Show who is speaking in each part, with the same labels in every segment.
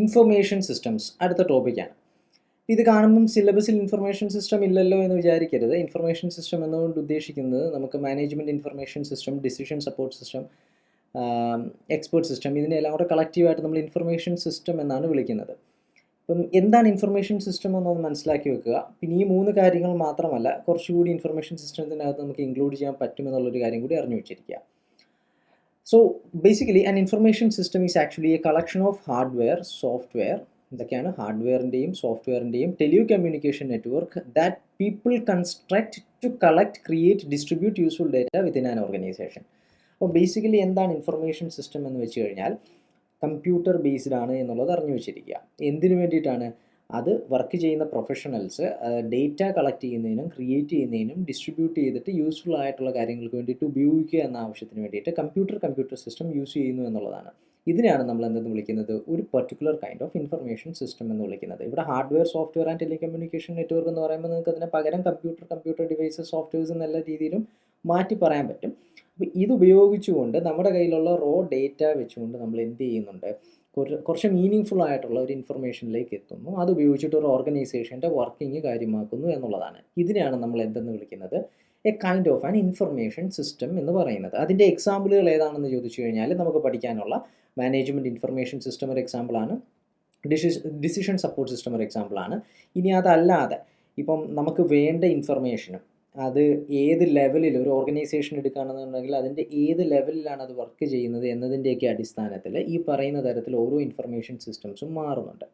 Speaker 1: Information systems അടുത്ത ടോപ്പിക്കാണ് ഇത് കാണുമ്പം സിലബസിൽ ഇൻഫർമേഷൻ സിസ്റ്റം ഇല്ലല്ലോ എന്ന് വിചാരിക്കരുത്. ഇൻഫർമേഷൻ സിസ്റ്റം എന്നുകൊണ്ട് ഉദ്ദേശിക്കുന്നത് നമുക്ക് management information system decision support system expert system ഇതിനെല്ലാം കൂടെ കളക്റ്റീവായിട്ട് നമ്മൾ ഇൻഫർമേഷൻ സിസ്റ്റം എന്നാണ് വിളിക്കുന്നത്. അപ്പം എന്താണ് ഇൻഫർമേഷൻ സിസ്റ്റം എന്നൊന്ന് മനസ്സിലാക്കി വെക്കുക. പിന്നെ ഈ മൂന്ന് കാര്യങ്ങൾ മാത്രമല്ല കുറച്ചുകൂടി ഇൻഫർമേഷൻ സിസ്റ്റത്തിനകത്ത് നമുക്ക് ഇൻക്ലൂഡ് ചെയ്യാൻ പറ്റുമെന്നുള്ളൊരു കാര്യം കൂടി അറിഞ്ഞു വെച്ചിരിക്കുക. So basically an information system is actually a collection of hardware software ഇതൊക്കെയാണ് ഹാർഡ്വെയറിന്റെയും സോഫ്റ്റ്വെയറിന്റെയും telecommunication network that people construct to collect create distribute useful data within an organization അപ്പോൾ ബേസിക്കലി എന്താണ് ഇൻഫർമേഷൻ സിസ്റ്റം എന്ന് വെച്ച് കഴിഞ്ഞാൽ കമ്പ്യൂട്ടർ ബേസ്ഡ് ആണ് എന്നുള്ളത് അറിഞ്ഞു വെച്ചിരിക്കുക. എന്തിനു വേണ്ടിയിട്ടാണ്? അത് വർക്ക് ചെയ്യുന്ന പ്രൊഫഷണൽസ് ഡേറ്റ കളക്ട് ചെയ്യുന്നതിനും ക്രിയേറ്റ് ചെയ്യുന്നതിനും ഡിസ്ട്രിബ്യൂട്ട് ചെയ്തിട്ട് യൂസ്ഫുൾ ആയിട്ടുള്ള കാര്യങ്ങൾക്ക് വേണ്ടിയിട്ട് ഉപയോഗിക്കുക എന്ന ആവശ്യത്തിന് വേണ്ടിയിട്ട് കമ്പ്യൂട്ടർ കമ്പ്യൂട്ടർ സിസ്റ്റം യൂസ് ചെയ്യുന്നു എന്നുള്ളതാണ്. ഇതിനെയാണ് നമ്മൾ എന്തെന്ന് വിളിക്കുന്നത്? ഒരു particular kind of information system എന്ന് വിളിക്കുന്നത്. ഇവിടെ hardware software and telecommunication network എന്ന് പറയുമ്പോൾ നിങ്ങൾക്ക് അതിനെ പകരം കമ്പ്യൂട്ടർ കമ്പ്യൂട്ടർ ഡിവൈസസ് സോഫ്റ്റ്വെയർസ് എന്നല്ല രീതിയിലും മാറ്റി പറയാൻ പറ്റും. അപ്പോൾ ഇത് ഉപയോഗിച്ചുകൊണ്ട് നമ്മുടെ കയ്യിലുള്ള റോ ഡേറ്റ വെച്ചുകൊണ്ട് നമ്മൾ എന്ത് ചെയ്യുന്നുണ്ട്? കുറച്ച് മീനിങ് ആയിട്ടുള്ള ഒരു ഇൻഫർമേഷനിലേക്ക് എത്തുന്നു. അത് ഉപയോഗിച്ചിട്ട് ഒരു ഓർഗനൈസേഷന്റെ വർക്കിംഗ് കാര്യമാക്കുന്നു എന്നുള്ളതാണ്. ഇതിനെയാണ് നമ്മൾ എന്തെന്ന് വിളിക്കുന്നത്? A kind of an information system എന്ന് പറയുന്നത്. അതിന്റെ എക്സാമ്പിളുകൾ ഏതാണെന്ന് ചോദിച്ചു കഴിഞ്ഞാൽ നമുക്ക് പഠിക്കാനുള്ള മാനേജ്മെന്റ് ഇൻഫർമേഷൻ സിസ്റ്റം ഒരു എക്സാമ്പിളാണ് ഡിസിഷൻ സപ്പോർട്ട് സിസ്റ്റം ഒരു എക്സാമ്പിളാണ് ഇനി അതല്ലാതെ ഇപ്പം നമുക്ക് വേണ്ട ഇൻഫർമേഷനും അത് ഏത് ലെവലിൽ ഒരു ഓർഗനൈസേഷൻ എടുക്കുകയാണെന്നുണ്ടെങ്കിൽ അതിന്റെ ഏത് ലെവലിലാണ് അത് വർക്ക് ചെയ്യുന്നത് എന്നതിന്റെയൊക്കെ അടിസ്ഥാനത്തിൽ ഈ പറയുന്ന തരത്തിൽ ഓരോ ഇൻഫർമേഷൻ സിസ്റ്റംസും മാറുന്നുണ്ട്.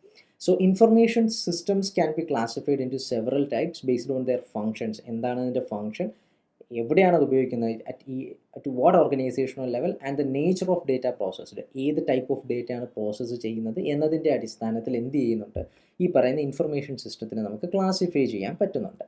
Speaker 1: So information systems can be classified into several types based on their functions എന്താണ് അതിന്റെ ഫങ്ഷൻ എവിടെയാണ് അത് ഉപയോഗിക്കുന്നത്? അറ്റ് ഈ at what organisational level and the nature of data processed ഏത് ടൈപ്പ് ഓഫ് ഡേറ്റയാണ് പ്രോസസ്സ് ചെയ്യുന്നത് എന്നതിന്റെ അടിസ്ഥാനത്തിൽ എന്ത് ചെയ്യുന്നുണ്ട്? ഈ പറയുന്ന ഇൻഫർമേഷൻ സിസ്റ്റത്തിനെ നമുക്ക് ക്ലാസിഫൈ ചെയ്യാൻ പറ്റുന്നുണ്ട്.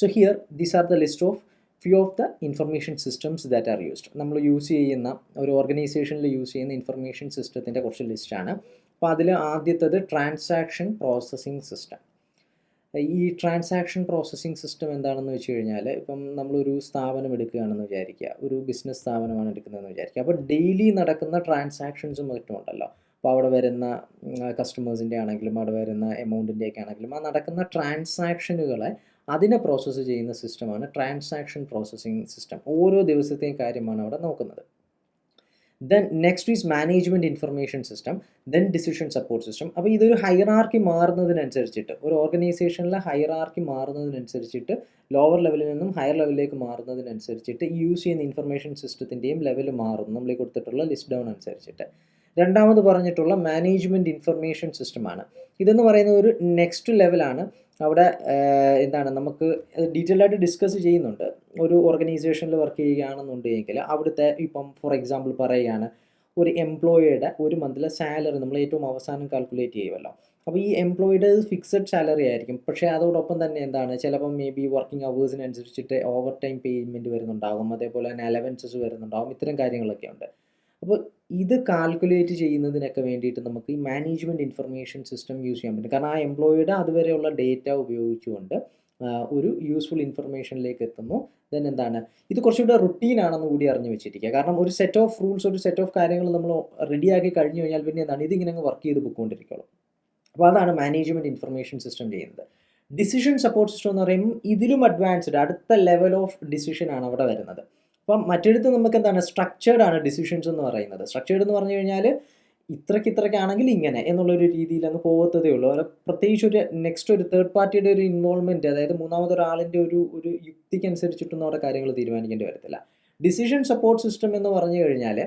Speaker 1: So here these are the list of few of the information systems that are used നമ്മൾ യൂസ് ചെയ്യുന്ന ഒരു ഓർഗനൈസേഷനിൽ യൂസ് ചെയ്യുന്ന ഇൻഫർമേഷൻ സിസ്റ്റത്തിന്റെ കുറച്ച് ലിസ്റ്റാണ് അപ്പോൾ അതിൽ ആദ്യത്തത് ട്രാൻസാക്ഷൻ പ്രോസസ്സിംഗ് സിസ്റ്റം ഈ ട്രാൻസാക്ഷൻ പ്രോസസ്സിംഗ് സിസ്റ്റം എന്താണെന്ന് വെച്ച് കഴിഞ്ഞാൽ ഇപ്പം നമ്മളൊരു സ്ഥാപനം എടുക്കുകയാണെന്ന് വിചാരിക്കുക. ഒരു ബിസിനസ് സ്ഥാപനമാണ് എടുക്കുന്നതെന്ന് വിചാരിക്കുക. അപ്പോൾ ഡെയിലി നടക്കുന്ന ട്രാൻസാക്ഷൻസും മറ്റും ഉണ്ടല്ലോ അപ്പോൾ അവിടെ വരുന്ന കസ്റ്റമേഴ്സിന്റെ ആണെങ്കിലും അവിടെ വരുന്ന എമൗണ്ടിന്റെയൊക്കെ ആണെങ്കിലും ആ നടക്കുന്ന ട്രാൻസാക്ഷനുകളെ അതിനെ പ്രോസസ്സ് ചെയ്യുന്ന സിസ്റ്റമാണ് ട്രാൻസാക്ഷൻ പ്രോസസ്സിംഗ് സിസ്റ്റം ഓരോ ദിവസത്തെയും കാര്യമാണ് അവിടെ നോക്കുന്നത്. Then next is management information system then decision support system അപ്പോൾ ഇതൊരു ഹയറാർക്കി മാറുന്നതിനനുസരിച്ചിട്ട് ഒരു ഓർഗനൈസേഷനിലെ ഹയറാർക്കി മാറുന്നതിനനുസരിച്ചിട്ട് ലോവർ ലെവലിൽ നിന്നും ഹയർ ലെവലിലേക്ക് മാറുന്നതിനനുസരിച്ചിട്ട് യൂസ് ചെയ്യുന്ന ഇൻഫർമേഷൻ സിസ്റ്റത്തിന്റെയും ലെവൽ മാറുന്നു. നമ്മൾ കൊടുത്തിട്ടുള്ള ലിസ്റ്റ് ഡൗൺ അനുസരിച്ചിട്ട്. രണ്ടാമത് പറഞ്ഞിട്ടുള്ള മാനേജ്മെന്റ് ഇൻഫർമേഷൻ സിസ്റ്റമാണ് ഇതെന്ന് പറയുന്നത് ഒരു നെക്സ്റ്റ് ലെവലാണ് അവിടെ എന്താണ് നമുക്ക് ഡീറ്റെയിൽ ആയിട്ട് ഡിസ്കസ് ചെയ്യുന്നുണ്ട്. ഒരു ഓർഗനൈസേഷനിൽ വർക്ക് ചെയ്യുകയാണെന്നുണ്ടെങ്കിൽ അവിടുത്തെ ഇപ്പം ഫോർ എക്സാമ്പിൾ പറയുകയാണ് ഒരു എംപ്ലോയിയുടെ ഒരു മന്തിലെ സാലറി നമ്മൾ ഏറ്റവും അവസാനം കാൽക്കുലേറ്റ് ചെയ്യുമല്ലോ അപ്പോൾ ഈ എംപ്ലോയിയുടെ ഫിക്സഡ് സാലറി ആയിരിക്കും. പക്ഷേ അതോടൊപ്പം തന്നെ എന്താണ് ചിലപ്പം മേ ബി വർക്കിംഗ് അവേഴ്സിനനുസരിച്ചിട്ട് ഓവർ ടൈം പേയ്മെന്റ് വരുന്നുണ്ടാകും. അതേപോലെ തന്നെ അലവൻസസ് വരുന്നുണ്ടാകും. ഇത്തരം കാര്യങ്ങളൊക്കെ ഉണ്ട് അപ്പോൾ ഇത് കാൽക്കുലേറ്റ് ചെയ്യുന്നതിനൊക്കെ വേണ്ടിയിട്ട് നമുക്ക് ഈ മാനേജ്മെന്റ് ഇൻഫർമേഷൻ സിസ്റ്റം യൂസ് ചെയ്യാൻ പറ്റും. കാരണം ആ എംപ്ലോയിയുടെ അതുവരെയുള്ള ഡേറ്റ ഉപയോഗിച്ചുകൊണ്ട് ഒരു യൂസ്ഫുൾ ഇൻഫർമേഷനിലേക്ക് എത്തുന്നു. ദെൻ എന്താണ്? ഇത് കുറച്ചുകൂടെ റുട്ടീൻ ആണെന്ന് കൂടി അറിഞ്ഞു വെച്ചിരിക്കുക. കാരണം ഒരു സെറ്റ് ഓഫ് റൂൾസ് ഒരു സെറ്റ് ഓഫ് കാര്യങ്ങൾ നമ്മൾ റെഡിയാക്കി കഴിഞ്ഞു കഴിഞ്ഞാൽ പിന്നെ എന്താണ്? ഇതിങ്ങനെ വർക്ക് ചെയ്ത് പൊയ്ക്കൊണ്ടിരിക്കുള്ളൂ അപ്പോൾ അതാണ് മാനേജ്മെന്റ് ഇൻഫർമേഷൻ സിസ്റ്റം ചെയ്യുന്നത്. ഡിസിഷൻ സപ്പോർട്ട് സിസ്റ്റം എന്ന് പറയുമ്പോൾ ഇതിലും അഡ്വാൻസ്ഡ് അടുത്ത ലെവൽ ഓഫ് ഡിസിഷൻ ആണ് അവിടെ വരുന്നത്. അപ്പം മറ്റെടുത്ത് നമുക്ക് എന്താണ് സ്ട്രക്ചേർഡ് ആണ് ഡിസിഷൻസ് എന്ന് പറയുന്നത്. സ്ട്രക്ചേർഡ് എന്ന് പറഞ്ഞു കഴിഞ്ഞാൽ ഇത്രയ്ക്ക് ഇത്രയ്ക്കാണെങ്കിൽ ഇങ്ങനെ എന്നുള്ളൊരു രീതിയിൽ അങ്ങ് പോകത്തതേ ഉള്ളൂ. അതുപോലെ പ്രത്യേകിച്ച് ഒരു നെക്സ്റ്റ് ഒരു തേർഡ് പാർട്ടിയുടെ ഒരു ഇൻവോൾവ്മെന്റ് അതായത് മൂന്നാമതൊരാളിന്റെ ഒരു ഒരു യുക്തിക്കനുസരിച്ചിട്ടൊന്നും അവിടെ കാര്യങ്ങൾ തീരുമാനിക്കേണ്ടി വരത്തില്ല. ഡിസിഷൻ സപ്പോർട്ട് സിസ്റ്റം എന്ന് പറഞ്ഞു കഴിഞ്ഞാൽ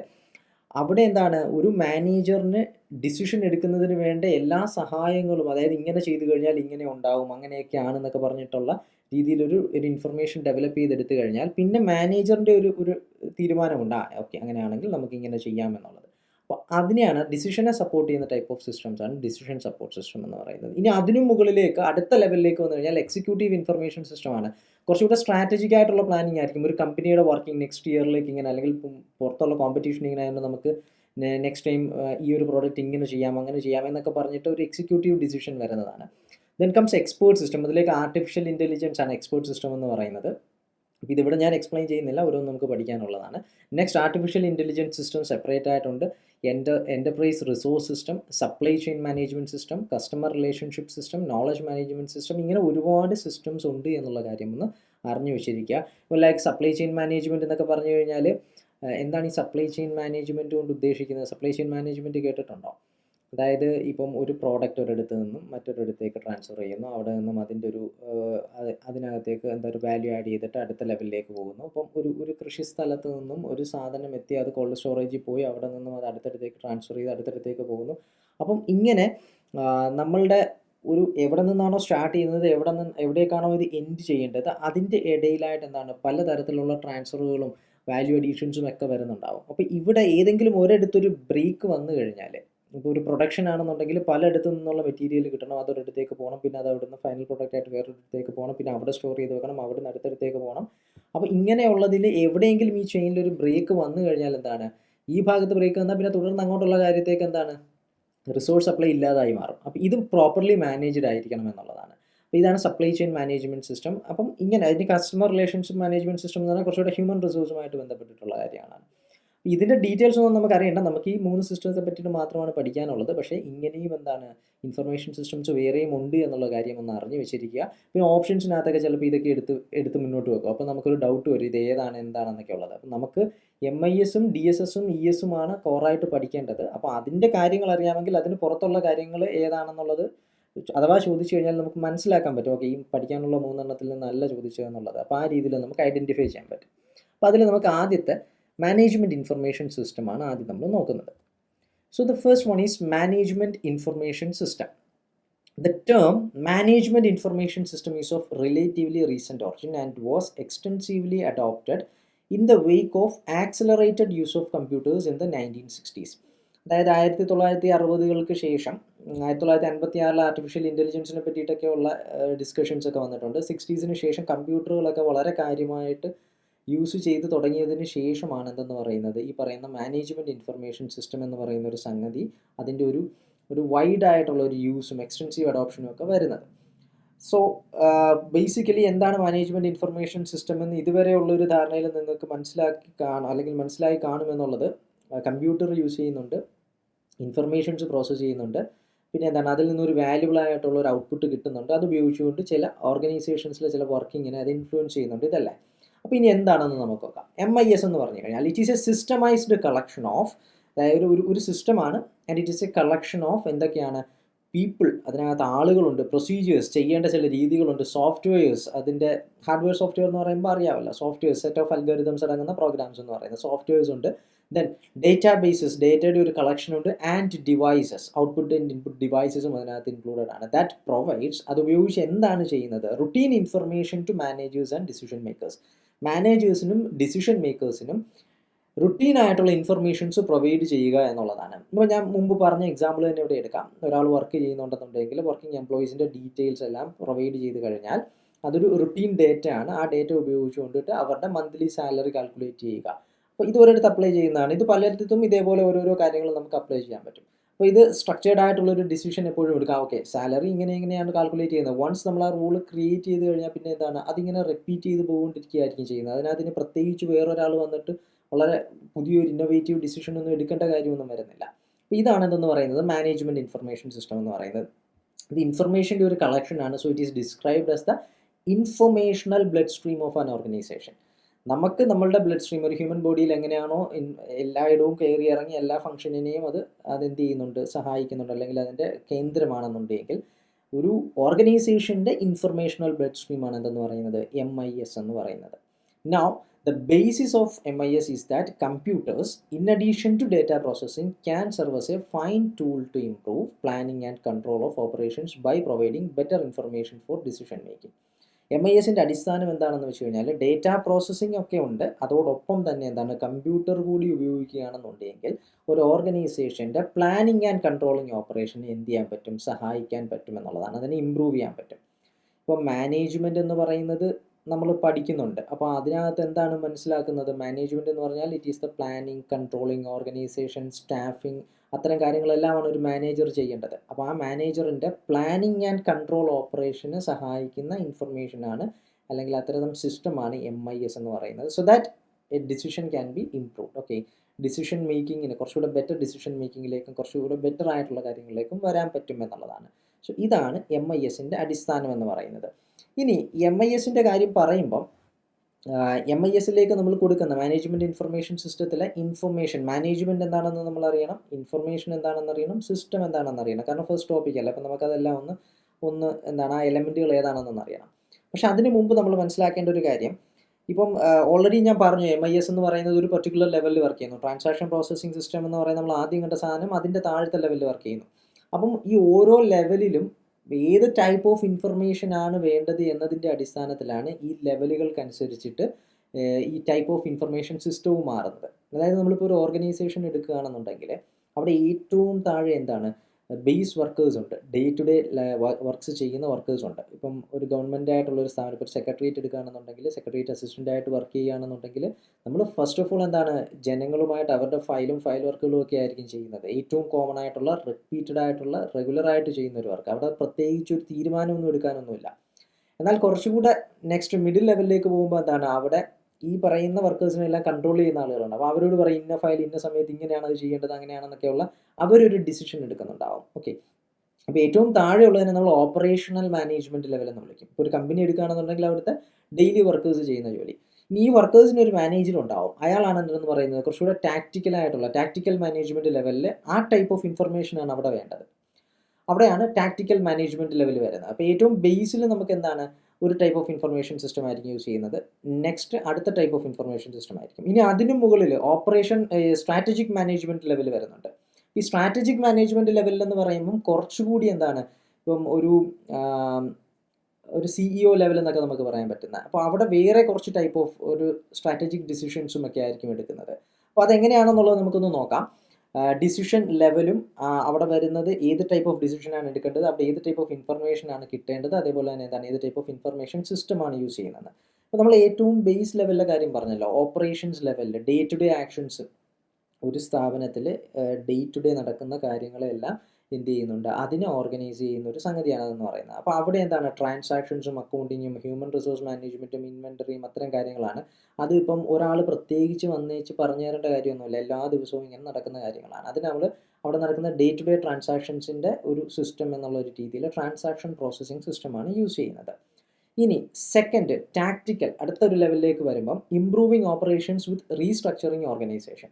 Speaker 1: അവിടെ എന്താണ്? ഒരു മാനേജറിന് ഡിസിഷൻ എടുക്കുന്നതിന് വേണ്ട എല്ലാ സഹായങ്ങളും അതായത് ഇങ്ങനെ ചെയ്തു കഴിഞ്ഞാൽ ഇങ്ങനെ ഉണ്ടാവും അങ്ങനെയൊക്കെയാണെന്നൊക്കെ പറഞ്ഞിട്ടുള്ള രീതിയിലൊരു ഒരു ഇൻഫർമേഷൻ ഡെവലപ്പ് ചെയ്തെടുത്തു കഴിഞ്ഞാൽ പിന്നെ മാനേജറിന്റെ ഒരു ഒരു തീരുമാനമുണ്ട്. ആ ഓക്കെ അങ്ങനെയാണെങ്കിൽ നമുക്ക് ഇങ്ങനെ ചെയ്യാമെന്നുള്ളത്. അപ്പോൾ അതിനെയാണ് ഡിസിഷനെ സപ്പോർട്ട് ചെയ്യുന്ന ടൈപ്പ് ഓഫ് സിസ്റ്റംസ് ആണ് ഡിസിഷൻ സപ്പോർട്ട് സിസ്റ്റം എന്ന് പറയുന്നത്. ഇനി അതിനും മുകളിലേക്ക് അടുത്ത ലെവലിലേക്ക് വന്നു കഴിഞ്ഞാൽ എക്സിക്യൂട്ടീവ് ഇൻഫർമേഷൻ സിസ്റ്റമാണ് കുറച്ചുകൂടെ സ്ട്രാറ്റജിക് ആയിട്ടുള്ള പ്ലാനിങ് ആയിരിക്കും. ഒരു കമ്പനിയുടെ വർക്കിംഗ് നെക്സ്റ്റ് ഇയറിലേക്ക് ഇങ്ങനെ അല്ലെങ്കിൽ പുറത്തുള്ള കോമ്പറ്റീഷൻ ഇങ്ങനെ ആയതുകൊണ്ട് നമുക്ക് നെക്സ്റ്റ് ടൈം ഈ ഒരു പ്രോഡക്റ്റ് ഇങ്ങനെ ചെയ്യാം അങ്ങനെ ചെയ്യാം എന്നൊക്കെ പറഞ്ഞിട്ട് ഒരു എക്സിക്യൂട്ടീവ് ഡിസിഷൻ വരുന്നതാണ്. ദെൻ കംസ് എക്സ്പേർട്ട് സിസ്റ്റം അതിലേക്ക് ആർട്ടിഫിഷ്യൽ ഇന്റലിജൻസ് ആണ് എക്സ്പേർട്ട് സിസ്റ്റം എന്ന് പറയുന്നത്. അപ്പോൾ ഇതിവിടെ ഞാൻ എക്സ്പ്ലെയിൻ ചെയ്യുന്നില്ല. ഓരോന്നും നമുക്ക് പഠിക്കാനുള്ളതാണ്. Next artificial intelligence system separate ആയിട്ടുണ്ട്. എന്റെ enterprise resource system supply chain management system customer relationship system knowledge management system ഇങ്ങനെ ഒരുപാട് സിസ്റ്റംസ് ഉണ്ട് എന്നുള്ള കാര്യം ഒന്ന് അറിഞ്ഞു വെച്ചിരിക്കുക. ഇപ്പോൾ ലൈക്ക് സപ്ലൈ ചെയിൻ മാനേജ്മെന്റ് എന്നൊക്കെ പറഞ്ഞു കഴിഞ്ഞാൽ എന്താണ് ഈ സപ്ലൈ ചെയിൻ മാനേജ്മെന്റ് കൊണ്ട് ഉദ്ദേശിക്കുന്നത്? സപ്ലൈ ചെയിൻ മാനേജ്മെന്റ് കേട്ടിട്ടുണ്ടോ? അതായത് ഇപ്പം ഒരു പ്രോഡക്റ്റ് ഒരിടത്ത് നിന്നും മറ്റൊരിടത്തേക്ക് ട്രാൻസ്ഫർ ചെയ്യുന്നു. അവിടെ നിന്നും അതിന്റെ ഒരു അതിനകത്തേക്ക് എന്താ ഒരു വാല്യൂ ആഡ് ചെയ്തിട്ട് അടുത്ത ലെവലിലേക്ക് പോകുന്നു. അപ്പം ഒരു ഒരു കൃഷി സ്ഥലത്ത് നിന്നും ഒരു സാധനം എത്തി അത് കോൾഡ് സ്റ്റോറേജിൽ പോയി അവിടെ നിന്നും അത് അടുത്തടുത്തേക്ക് ട്രാൻസ്ഫർ ചെയ്ത് അടുത്തടുത്തേക്ക് പോകുന്നു. അപ്പം ഇങ്ങനെ നമ്മളുടെ ഒരു എവിടെ നിന്നാണോ സ്റ്റാർട്ട് ചെയ്യുന്നത് എവിടെ നിന്ന് എവിടേക്കാണോ ഇത് എൻഡ് ചെയ്യേണ്ടത് അതിന്റെ ഇടയിലായിട്ട് എന്താണ് പലതരത്തിലുള്ള ട്രാൻസ്ഫറുകളും വാല്യൂ അഡീഷൻസും ഒക്കെ വരുന്നുണ്ടാവും. അപ്പോൾ ഇവിടെ ഏതെങ്കിലും ഒരിടത്തൊരു ബ്രേക്ക് വന്നു കഴിഞ്ഞാൽ ഇപ്പോൾ ഒരു പ്രൊഡക്ഷൻ ആണെന്നുണ്ടെങ്കിൽ പലയിടത്തു നിന്നുള്ള മെറ്റീരിയൽ കിട്ടണം. അതൊരിടത്തേക്ക് പോകണം. പിന്നെ അത് അവിടുന്ന് ഫൈനൽ പ്രൊഡക്റ്റ് ആയിട്ട് വേറൊരിടത്തേക്ക് പോകണം. പിന്നെ അവിടെ സ്റ്റോർ ചെയ്ത് വെക്കണം. അവിടെ നിന്ന് അടുത്തടുത്തേക്ക് പോകണം. അപ്പോൾ ഇങ്ങനെയുള്ളതിൽ എവിടെയെങ്കിലും ഈ ചെയിനിൽ ഒരു ബ്രേക്ക് വന്നു കഴിഞ്ഞാൽ എന്താണ്? ഈ ഭാഗത്ത് ബ്രേക്ക് വന്നാൽ പിന്നെ തുടർന്ന് അങ്ങോട്ടുള്ള കാര്യത്തേക്ക് എന്താണ്? റിസോഴ്സ് സപ്ലൈ ഇല്ലാതായി മാറും. അപ്പോൾ ഇതും പ്രോപ്പർലി മാനേജ്ഡ് ആയിരിക്കണം എന്നുള്ളതാണ്. അപ്പോൾ ഇതാണ് സപ്ലൈ ചെയിൻ മാനേജ്മെന്റ് സിസ്റ്റം അപ്പം ഇങ്ങനെ അതിന് കസ്റ്റമർ റിലേഷൻഷിപ്പ് മാനേജ്മെന്റ് സിസ്റ്റം എന്ന് പറഞ്ഞാൽ കുറച്ചുകൂടെ ഹ്യൂമൻ റിസോഴ്സുമായിട്ട് ബന്ധപ്പെട്ടിട്ടുള്ള കാര്യമാണ് ഇതിന്റെ ഡീറ്റെയിൽസ് ഒന്നും നമുക്ക് അറിയണ്ട നമുക്ക് ഈ മൂന്ന് സിസ്റ്റംസെ പറ്റിയിട്ട് മാത്രമാണ് പഠിക്കാനുള്ളത്. പക്ഷേ ഇങ്ങനെയും എന്താണ് ഇൻഫർമേഷൻ സിസ്റ്റംസ് വേറെയും ഉണ്ട് എന്നുള്ള കാര്യം ഒന്ന് അറിഞ്ഞു വെച്ചിരിക്കുക. പിന്നെ ഓപ്ഷൻസിനകത്തൊക്കെ ചിലപ്പോൾ ഇതൊക്കെ എടുത്ത് എടുത്ത് മുന്നോട്ട് വെക്കും. അപ്പോൾ നമുക്കൊരു ഡൗട്ട് വരും. ഇത് ഏതാണ് എന്താണെന്നൊക്കെ ഉള്ളത്. അപ്പോൾ നമുക്ക് എം ഐ എസും ഡി എസ് എസും ഇ എസുമാണ് കോറായിട്ട് പഠിക്കേണ്ടത്. അപ്പോൾ അതിന്റെ കാര്യങ്ങൾ അറിയാമെങ്കിൽ അതിന് പുറത്തുള്ള കാര്യങ്ങൾ ഏതാണെന്നുള്ളത് അഥവാ ചോദിച്ചു കഴിഞ്ഞാൽ നമുക്ക് മനസ്സിലാക്കാൻ പറ്റും. ഓക്കെ ഈ പഠിക്കാനുള്ള മൂന്നെണ്ണത്തിൽ നിന്നല്ല ചോദിച്ചതെന്നുള്ളത്. അപ്പോൾ ആ രീതിയിൽ നമുക്ക് ഐഡന്റിഫൈ ചെയ്യാൻ പറ്റും. അപ്പോൾ അതിൽ നമുക്ക് ആദ്യത്തെ മാനേജ്മെന്റ് ഇൻഫർമേഷൻ സിസ്റ്റമാണ് ആദ്യം നമ്മൾ നോക്കുന്നത്. So the first one is management information system the term management information system is of relatively recent recent origin and was extensively adopted in the wake of accelerated use of computers in the 1960s. അതായത് ആയിരത്തി തൊള്ളായിരത്തി അറുപതുകൾക്ക് ശേഷം ആയിരത്തി തൊള്ളായിരത്തി അൻപത്തി ആറിൽ artificial ഇന്റലിജൻസിനെ പറ്റിയിട്ടൊക്കെ ഉള്ള discussions ഒക്കെ വന്നിട്ടുണ്ട്. സിക്സ്റ്റീസിന് ശേഷം കമ്പ്യൂട്ടറുകളൊക്കെ വളരെ കാര്യമായിട്ട് യൂസ് ചെയ്ത് തുടങ്ങിയതിന് ശേഷമാണ് എന്തെന്ന് പറയുന്നത്? ഈ പറയുന്ന മാനേജ്മെന്റ് ഇൻഫർമേഷൻ സിസ്റ്റം എന്ന് പറയുന്ന ഒരു സംഗതി അതിന്റെ ഒരു ഒരു വൈഡ് ആയിട്ടുള്ള ഒരു യൂസും എക്സ്റ്റൻസീവ് അഡോപ്ഷനും ഒക്കെ വരുന്നത്. സോ ബേസിക്കലി എന്താണ് മാനേജ്മെന്റ് ഇൻഫർമേഷൻ സിസ്റ്റം എന്ന് ഇതുവരെയുള്ള ഒരു ധാരണയിൽ നിങ്ങൾക്ക് മനസ്സിലാക്കി കാണും അല്ലെങ്കിൽ മനസ്സിലായി കാണുമെന്നുള്ളത് കമ്പ്യൂട്ടർ യൂസ് ചെയ്യുന്നുണ്ട് ഇൻഫർമേഷൻസ് പ്രോസസ്സ് ചെയ്യുന്നുണ്ട്. പിന്നെ എന്താണ്? അതിൽ നിന്നൊരു വാല്യുബിൾ ആയിട്ടുള്ള ഒരു ഔട്ട്പുട്ട് കിട്ടുന്നുണ്ട്. അത് ഉപയോഗിച്ചുകൊണ്ട് ചില ഓർഗനൈസേഷൻസിലെ ചില വർക്കിങ്ങിനെ അത് ഇൻഫ്ലുവൻസ് ചെയ്യുന്നുണ്ട്. ഇതല്ലേ? അപ്പോൾ ഇനി എന്താണെന്ന് നമുക്ക് നോക്കാം. എം ഐ എസ് എന്ന് പറഞ്ഞു കഴിഞ്ഞാൽ it is a systemized collection of അതായത് ഒരു ഒരു സിസ്റ്റമാണ് and it is a collection of എന്തൊക്കെയാണ്? പീപ്പിൾ അതിനകത്ത് ആളുകളുണ്ട് പ്രൊസീജിയേഴ്സ് ചെയ്യേണ്ട ചില രീതികളുണ്ട് സോഫ്റ്റ്വെയർസ് അതിന്റെ ഹാർഡ്വെയർ സോഫ്റ്റ്വെയർ എന്ന് പറയുമ്പോൾ അറിയാമല്ലോ. സോഫ്റ്റ്വെയർ സെറ്റ് ഓഫ് അൽഗോരിതംസ് അടങ്ങുന്ന പ്രോഗ്രാംസ് എന്ന് പറയുന്നത് സോഫ്റ്റ്വെയർസ് ഉണ്ട്. ദെൻ ഡേറ്റാ ബേസസ് ഡേറ്റയുടെ ഒരു കളക്ഷൻ ഉണ്ട്. And devices output and input ഡിവൈസസും അതിനകത്ത് ഇൻക്ലൂഡഡ് ആണ്. ദാറ്റ് പ്രൊവൈഡ്സ് അത് ഉപയോഗിച്ച് എന്താണ് ചെയ്യുന്നത്? Routine information to managers and decision makers മാനേജേഴ്സിനും decision മേക്കേഴ്സിനും റുട്ടീൻ ആയിട്ടുള്ള ഇൻഫർമേഷൻസ് പ്രൊവൈഡ് ചെയ്യുക എന്നുള്ളതാണ്. ഇപ്പോൾ ഞാൻ മുമ്പ് പറഞ്ഞ എക്സാമ്പിൾ തന്നെ ഇവിടെ എടുക്കാം. ഒരാൾ വർക്ക് ചെയ്യുന്നുണ്ടെന്നുണ്ടെങ്കിൽ വർക്കിംഗ് എംപ്ലോയീസിന്റെ ഡീറ്റെയിൽസ് എല്ലാം പ്രൊവൈഡ് ചെയ്ത് കഴിഞ്ഞാൽ അതൊരു റുട്ടീൻ ഡേറ്റ ആണ്. ആ ഡേറ്റ ഉപയോഗിച്ചുകൊണ്ടിട്ട് അവരുടെ മന്ത്ലി സാലറി കാൽക്കുലേറ്റ് ചെയ്യുക. അപ്പോൾ ഇത് ഒരിടത്ത് അപ്ലൈ ചെയ്യുന്നതാണ്. ഇത് പലയിടത്തും ഇതേപോലെ ഓരോരോ കാര്യങ്ങൾ നമുക്ക് അപ്ലൈ ചെയ്യാൻ പറ്റും. അപ്പോൾ ഇത് സ്ട്രക്ചേർഡ് ആയിട്ടുള്ള ഒരു ഡിസിഷൻ എപ്പോഴും എടുക്കാം. ഓക്കെ സാലറി ഇങ്ങനെ ഇങ്ങനെയാണ് കാൽക്കുലേറ്റ് ചെയ്യുന്നത്. വൺസ് നമ്മൾ ആ റൂൾ ക്രിയേറ്റ് ചെയ്ത് കഴിഞ്ഞാൽ പിന്നെ എന്താണ്? അതിങ്ങനെ റിപ്പീറ്റ് ചെയ്ത് പോകൊണ്ടിരിക്കുകയായിരിക്കും ചെയ്യുന്നത്. അതിനകത്തിന് പ്രത്യേകിച്ച് വേറൊരാൾ വന്നിട്ട് വളരെ പുതിയൊരു ഇന്നോവേറ്റീവ് ഡിസിഷൻ ഒന്നും എടുക്കേണ്ട കാര്യമൊന്നും വരുന്നില്ല. അപ്പോൾ ഇതാണ് എന്തെന്ന് പറയുന്നത്? മാനേജ്മെന്റ് ഇൻഫർമേഷൻ സിസ്റ്റം എന്ന് പറയുന്നത്. ഇത് ഇൻഫർമേഷന്റെ ഒരു കളക്ഷനാണ് so it is described as the informational blood stream of an organization നമുക്ക് നമ്മളുടെ ബ്ലഡ് സ്ട്രീം ഒരു ഹ്യൂമൻ ബോഡിയിൽ എങ്ങനെയാണോ എല്ലായിടവും കയറി ഇറങ്ങി എല്ലാ ഫംഗ്ഷനിനെയും അത് അതെന്ത് ചെയ്യുന്നുണ്ട് സഹായിക്കുന്നുണ്ട് അല്ലെങ്കിൽ അതിന്റെ കേന്ദ്രമാണെന്നുണ്ടെങ്കിൽ ഒരു ഓർഗനൈസേഷന്റെ ഇൻഫർമേഷണൽ ബ്ലഡ് സ്ട്രീമാണ് എന്തെന്ന് പറയുന്നത്? എം ഐ എസ് എന്ന് പറയുന്നത്. Now the basis of M I S is that computers in addition to data processing can serves a fine tool to improve planning and control of operations by providing better information for decision making M I എസിന്റെ അടിസ്ഥാനം എന്താണെന്ന് വെച്ച് കഴിഞ്ഞാൽ data processing ഒക്കെ ഉണ്ട്. അതോടൊപ്പം തന്നെ എന്താണ് കമ്പ്യൂട്ടർ കൂടി ഉപയോഗിക്കുകയാണെന്നുണ്ടെങ്കിൽ ഒരു ഓർഗനൈസേഷന്റെ പ്ലാനിങ് ആൻഡ് കൺട്രോളിങ് ഓപ്പറേഷൻ എന്ത് ചെയ്യാൻ പറ്റും? സഹായിക്കാൻ പറ്റും എന്നുള്ളതാണ്. അതിനെ ഇമ്പ്രൂവ് ചെയ്യാൻ പറ്റും. ഇപ്പോൾ മാനേജ്മെന്റ് എന്ന് പറയുന്നത് നമ്മൾ പഠിക്കുന്നുണ്ട്. അപ്പോൾ അതിനകത്ത് എന്താണ് മനസ്സിലാക്കുന്നത്? മാനേജ്മെന്റ് എന്ന് പറഞ്ഞാൽ it is the planning controlling organisation staffing അത്തരം കാര്യങ്ങളെല്ലാമാണ് ഒരു മാനേജർ ചെയ്യേണ്ടത്. അപ്പോൾ ആ മാനേജറിന്റെ പ്ലാനിങ് ആൻഡ് കൺട്രോൾ ഓപ്പറേഷന് സഹായിക്കുന്ന ഇൻഫർമേഷനാണ് അല്ലെങ്കിൽ അത്തരം സിസ്റ്റമാണ് എം ഐ എസ് എന്ന് പറയുന്നത്. So that a decision can be improved okay decision മേക്കിങ്ങിന് കുറച്ചുകൂടെ ബെറ്റർ ഡിസിഷൻ മേക്കിങ്ങിലേക്കും കുറച്ചുകൂടെ ബെറ്റർ ആയിട്ടുള്ള കാര്യങ്ങളിലേക്കും വരാൻ പറ്റും എന്നുള്ളതാണ്. സോ ഇതാണ് എം ഐ എസിന്റെ അടിസ്ഥാനം എന്ന് പറയുന്നത്. ഇനി എം ഐ എസിന്റെ കാര്യം പറയുമ്പം എം ഐ എസിലേക്ക് നമ്മൾ കൊടുക്കുന്ന മാനേജ്മെന്റ് ഇൻഫർമേഷൻ സിസ്റ്റത്തിലെ ഇൻഫർമേഷൻ മാനേജ്മെന്റ് എന്താണെന്ന് നമ്മൾ അറിയണം ഇൻഫർമേഷൻ എന്താണെന്ന് അറിയണം സിസ്റ്റം എന്താണെന്ന് അറിയണം. കാരണം ഫസ്റ്റ് ടോപ്പിക് അല്ല അപ്പോൾ നമുക്കതെല്ലാം ഒന്ന് ഒന്ന് എന്താണ് ആ എലമെന്റുകൾ ഏതാണെന്നൊന്ന് അറിയണം. പക്ഷേ അതിന് മുമ്പ് നമ്മൾ മനസ്സിലാക്കേണ്ട ഒരു കാര്യം ഇപ്പം ഓൾറെഡി ഞാൻ പറഞ്ഞു എം ഐ എസ് എന്ന് പറയുന്നത് ഒരു പെർട്ടിക്കുലർ ലെവലിൽ വർക്ക് ചെയ്യുന്നു. ട്രാൻസാക്ഷൻ പ്രോസസ്സിംഗ് സിസ്റ്റം എന്ന് പറയുന്നത് നമ്മൾ ആദ്യം കണ്ട സാധനം അതിന്റെ താഴത്തെ ലെവലിൽ വർക്ക് ചെയ്യുന്നു. അപ്പം ഈ ഓരോ ലെവലിലും ഏത് ടൈപ്പ് ഓഫ് ഇൻഫർമേഷൻ ആണ് വേണ്ടത് എന്നതിന്റെ അടിസ്ഥാനത്തിലാണ് ഈ ലെവലുകൾക്കനുസരിച്ചിട്ട് ഈ ടൈപ്പ് ഓഫ് ഇൻഫർമേഷൻ സിസ്റ്റവും മാറുന്നത്. അതായത് നമ്മളിപ്പോൾ ഒരു ഓർഗനൈസേഷൻ എടുക്കുകയാണെന്നുണ്ടെങ്കിൽ അവിടെ ഏറ്റവും താഴെ എന്താണ്? ബേസ് വർക്കേഴ്സ് ഉണ്ട്. ഡേ ടു ഡേ വർക്ക്സ് ചെയ്യുന്ന വർക്കേഴ്സ് ഉണ്ട്. ഇപ്പം ഒരു ഗവൺമെന്റ് ആയിട്ടുള്ള ഒരു സ്ഥാപനം ഇപ്പോൾ സെക്രട്ടേറിയറ്റ് എടുക്കുകയാണെന്നുണ്ടെങ്കിൽ സെക്രട്ടേറിയറ്റ് അസിസ്റ്റന്റ് ആയിട്ട് വർക്ക് ചെയ്യുകയാണെന്നുണ്ടെങ്കിൽ നമ്മൾ ഫസ്റ്റ് ഓഫ് ഓൾ എന്താണ് ജനങ്ങളുമായിട്ട് അവരുടെ ഫയലും ഫയൽ വർക്കുകളും ഒക്കെ ആയിരിക്കും ചെയ്യുന്നത്. ഏറ്റവും കോമൺ ആയിട്ടുള്ള റിപ്പീറ്റഡ് ആയിട്ടുള്ള റെഗുലർ ആയിട്ട് ചെയ്യുന്ന ഒരു വർക്ക് അവിടെ പ്രത്യേകിച്ച് ഒരു തീരുമാനമൊന്നും എടുക്കാനൊന്നുമില്ല. എന്നാൽ കുറച്ചുകൂടെ നെക്സ്റ്റ് മിഡിൽ ലെവലിലേക്ക് പോകുമ്പോൾ എന്താണ് അവിടെ ഈ പറയുന്ന വർക്കേഴ്സിനെ എല്ലാം കൺട്രോൾ ചെയ്യുന്ന ആളുകളുണ്ട് അപ്പോൾ അവരോട് പറയും ഇന്ന ഫയൽ ഇന്ന സമയത്ത് ഇങ്ങനെയാണ് അത് ചെയ്യേണ്ടത് അങ്ങനെയാണെന്നൊക്കെയുള്ള അവരൊരു ഡിസിഷൻ എടുക്കുന്നുണ്ടാവും. ഓക്കെ അപ്പോൾ ഏറ്റവും താഴെയുള്ളതിനെ നമ്മൾ ഓപ്പറേഷണൽ മാനേജ്മെന്റ് ലെവൽ എന്ന് വിളിക്കും. ഇപ്പോൾ ഒരു കമ്പനി എടുക്കുകയാണെന്നുണ്ടെങ്കിൽ അവിടുത്തെ ഡെയിലി വർക്കേഴ്സ് ചെയ്യുന്ന ജോലി. ഇനി ഈ വർക്കേഴ്സിന് ഒരു മാനേജർ ഉണ്ടാവും. അയാളാണ് എന്തെന്ന് പറയുന്നത്? കുറച്ചുകൂടെ ടാക്റ്റിക്കൽ ആയിട്ടുള്ള ടാക്റ്റിക്കൽ മാനേജ്മെന്റ് ലെവലിൽ ആ ടൈപ്പ് ഓഫ് ഇൻഫർമേഷൻ ആണ് അവിടെ വേണ്ടത്. അവിടെയാണ് ടാക്റ്റിക്കൽ മാനേജ്മെന്റ് ലെവൽ വരുന്നത്. അപ്പോൾ ഏറ്റവും ബേസിൽ നമുക്ക് എന്താണ്? ഒരു ടൈപ്പ് ഓഫ് ഇൻഫർമേഷൻ സിസ്റ്റം ആയിരിക്കും യൂസ് ചെയ്യുന്നത്. നെക്സ്റ്റ് അടുത്ത ടൈപ്പ് ഓഫ് ഇൻഫർമേഷൻ സിസ്റ്റം ആയിരിക്കും. ഇനി അതിനു മുകളിൽ ഓപ്പറേഷൻ സ്ട്രാറ്റജിക് മാനേജ്മെന്റ് ലെവൽ വരുന്നുണ്ട്. ഈ സ്ട്രാറ്റജിക് മാനേജ്മെന്റ് ലെവലിൽ എന്ന് പറയുമ്പം കുറച്ചുകൂടി എന്താണ്? ഇപ്പം ഒരു ഒരു സിഇഒ ലെവൽ എന്നൊക്കെ നമുക്ക് പറയാൻ പറ്റുന്ന. അപ്പോൾ അവിടെ വേറെ കുറച്ച് ടൈപ്പ് ഓഫ് ഒരു സ്ട്രാറ്റജിക് ഡിസിഷൻസും ഒക്കെ ആയിരിക്കും എടുക്കുന്നത്. അപ്പോൾ അതെങ്ങനെയാണെന്നുള്ളത് നമുക്കൊന്ന് നോക്കാം. ഡിസിഷൻ ലെവലും അവിടെ വരുന്നത് ഏത് ടൈപ്പ് ഓഫ് ഡിസിഷൻ ആണ് എടുക്കേണ്ടത്? അവിടെ ഏത് ടൈപ്പ് ഓഫ് ഇൻഫർമേഷൻ ആണ് കിട്ടേണ്ടത്? അതേപോലെ തന്നെ എന്താണ്? ഏത് ടൈപ്പ് ഓഫ് ഇൻഫർമേഷൻ സിസ്റ്റമാണ് യൂസ് ചെയ്യുന്നത്? അപ്പോൾ നമ്മൾ ഏറ്റവും ബേസ് ലെവലിലെ കാര്യം പറഞ്ഞല്ലോ. ഓപ്പറേഷൻസ് ലെവലിൽ ഡേ ടു ഡേ ആക്ഷൻസ് ഒരു സ്ഥാപനത്തിൽ ഡേ ടു ഡേ നടക്കുന്ന കാര്യങ്ങളെല്ലാം എന്ത് ചെയ്യുന്നുണ്ട്? അതിനെ ഓർഗനൈസ് ചെയ്യുന്ന ഒരു സംഗതിയാണ് അതെന്ന് പറയുന്നത്. അപ്പോൾ അവിടെ എന്താണ്? ട്രാൻസാക്ഷൻസും അക്കൗണ്ടിങ്ങും ഹ്യൂമൻ റിസോഴ്സ് മാനേജ്മെന്റും ഇൻവെന്ററിയും അത്തരം കാര്യങ്ങളാണ്. അത് ഒരാൾ പ്രത്യേകിച്ച് വന്നേച്ച് പറഞ്ഞു തരേണ്ട കാര്യമൊന്നുമില്ല. എല്ലാ ദിവസവും ഇങ്ങനെ നടക്കുന്ന കാര്യങ്ങളാണ്. അതിന് നമ്മൾ അവിടെ നടക്കുന്ന ഡേ ടു ഡേ ട്രാൻസാക്ഷൻസിന്റെ ഒരു സിസ്റ്റം എന്നുള്ള ഒരു രീതിയിൽ ട്രാൻസാക്ഷൻ പ്രോസസ്സിംഗ് സിസ്റ്റമാണ് യൂസ് ചെയ്യുന്നത്. ഇനി സെക്കൻഡ് ടാക്റ്റിക്കൽ അടുത്തൊരു ലെവലിലേക്ക് വരുമ്പം improving operations with restructuring organization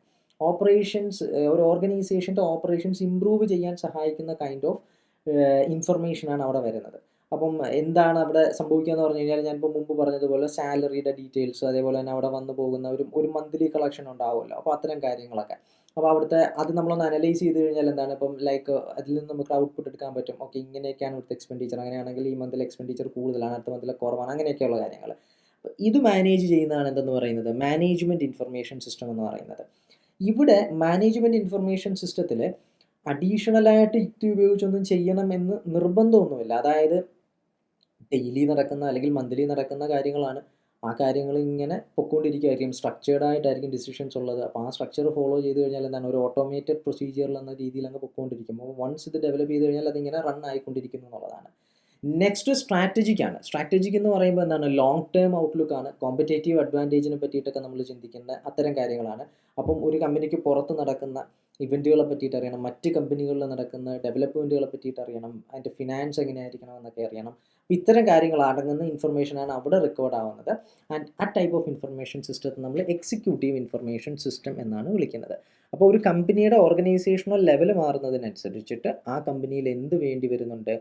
Speaker 1: operations ഒരു ഓർഗനൈസേഷന്റെ ഓപ്പറേഷൻസ് ഇമ്പ്രൂവ് ചെയ്യാൻ സഹായിക്കുന്ന കൈൻഡ് ഓഫ് ഇൻഫർമേഷനാണ് അവിടെ വരുന്നത്. അപ്പം എന്താണ് അവിടെ സംഭവിക്കുക എന്ന് പറഞ്ഞു കഴിഞ്ഞാൽ ഞാനിപ്പോൾ മുമ്പ് പറഞ്ഞതുപോലെ സാലറിയുടെ ഡീറ്റെയിൽസ് അതേപോലെ തന്നെ അവിടെ വന്നു പോകുന്ന ഒരു ഒരു മന്ത്ലി കളക്ഷൻ ഉണ്ടാവുമല്ലോ. അപ്പോൾ അത്തരം കാര്യങ്ങളൊക്കെ. അപ്പോൾ അവിടുത്തെ അത് നമ്മളൊന്ന് അനലൈസ് ചെയ്ത് കഴിഞ്ഞാൽ എന്താണ് ഇപ്പം ലൈക്ക് അതിൽ നിന്ന് നമുക്ക് ഔട്ട്പുട്ട് എടുക്കാൻ പറ്റും. ഓക്കെ ഇങ്ങനെയൊക്കെയാണ് ഇവിടുത്തെ എക്സ്പെൻഡിച്ചർ അങ്ങനെയാണെങ്കിൽ ഈ മന്തിൽ എക്സ്പെൻഡിച്ചർ കൂടുതലാണ് അടുത്ത മന്തിൽ കുറവാണ്. അങ്ങനെയൊക്കെയുള്ള കാര്യങ്ങൾ. ഇത് മാനേജ് ചെയ്യുന്നതാണ് എന്തെന്ന് പറയുന്നത്? മാനേജ്മെന്റ് ഇൻഫർമേഷൻ സിസ്റ്റം എന്ന് പറയുന്നത്. ഇവിടെ മാനേജ്മെന്റ് ഇൻഫർമേഷൻ സിസ്റ്റത്തിൽ അഡീഷണലായിട്ട് യുക്തി ഉപയോഗിച്ചൊന്നും ചെയ്യണം എന്ന് നിർബന്ധമൊന്നുമില്ല. അതായത് ഡെയിലി നടക്കുന്ന അല്ലെങ്കിൽ മന്ത്ലി നടക്കുന്ന കാര്യങ്ങളാണ് ആ കാര്യങ്ങൾ ഇങ്ങനെ പൊക്കോണ്ടിരിക്കുകയായിരിക്കും സ്ട്രക്ചേർഡ് ആയിട്ടായിരിക്കും ഡിസിഷൻസ് ഉള്ളത്. അപ്പോൾ ആ സ്ട്രക്ചർ ഫോളോ ചെയ്ത് കഴിഞ്ഞാൽ എന്താണ്? ഒരു ഓട്ടോമേറ്റഡ് പ്രൊസീജിയറിൽ എന്ന രീതിയിൽ അങ്ങ് പൊക്കോണ്ടിരിക്കും. അപ്പോൾ വൺസ് ഇത് ഡെവലപ്പ് ചെയ്ത് കഴിഞ്ഞാൽ അതിങ്ങനെ റൺ ആയിക്കൊണ്ടിരിക്കുന്നു എന്നുള്ളതാണ്. നെക്സ്റ്റ് സ്ട്രാറ്റജിക് ആണ്. സ്ട്രാറ്റജിക് എന്ന് പറയുമ്പോൾ എന്താണ്? ലോങ് ടേം ഔട്ട്ലുക്ക് ആണ്. കോമ്പറ്റേറ്റീവ് അഡ്വാന്റേജിനെ പറ്റിയിട്ടൊക്കെ നമ്മൾ ചിന്തിക്കുന്ന അത്തരം കാര്യങ്ങളാണ്. അപ്പം ഒരു കമ്പനിക്ക് പുറത്ത് നടക്കുന്ന ഇവന്റുകളെ പറ്റിയിട്ട് അറിയണം. മറ്റ് കമ്പനികളിൽ നടക്കുന്ന ഡെവലപ്മെന്റുകളെ പറ്റിയിട്ട് അറിയണം. അതിന്റെ ഫിനാൻസ് എങ്ങനെയായിരിക്കണം എന്നൊക്കെ അറിയണം. ഇത്തരം കാര്യങ്ങൾ അടങ്ങുന്ന ഇൻഫർമേഷനാണ് അവിടെ റെക്കോർഡ് ആവുന്നത്. ആൻഡ് ആ ടൈപ്പ് ഓഫ് ഇൻഫർമേഷൻ സിസ്റ്റത്തെ നമ്മൾ എക്സിക്യൂട്ടീവ് ഇൻഫർമേഷൻ സിസ്റ്റം എന്നാണ് വിളിക്കുന്നത്. അപ്പോൾ ഒരു കമ്പനിയുടെ ഓർഗനൈസേഷണൽ ലെവൽ മാറുന്നതിനനുസരിച്ചിട്ട് ആ കമ്പനിയിൽ എന്ത് വേണ്ടി വരുന്നുണ്ട്?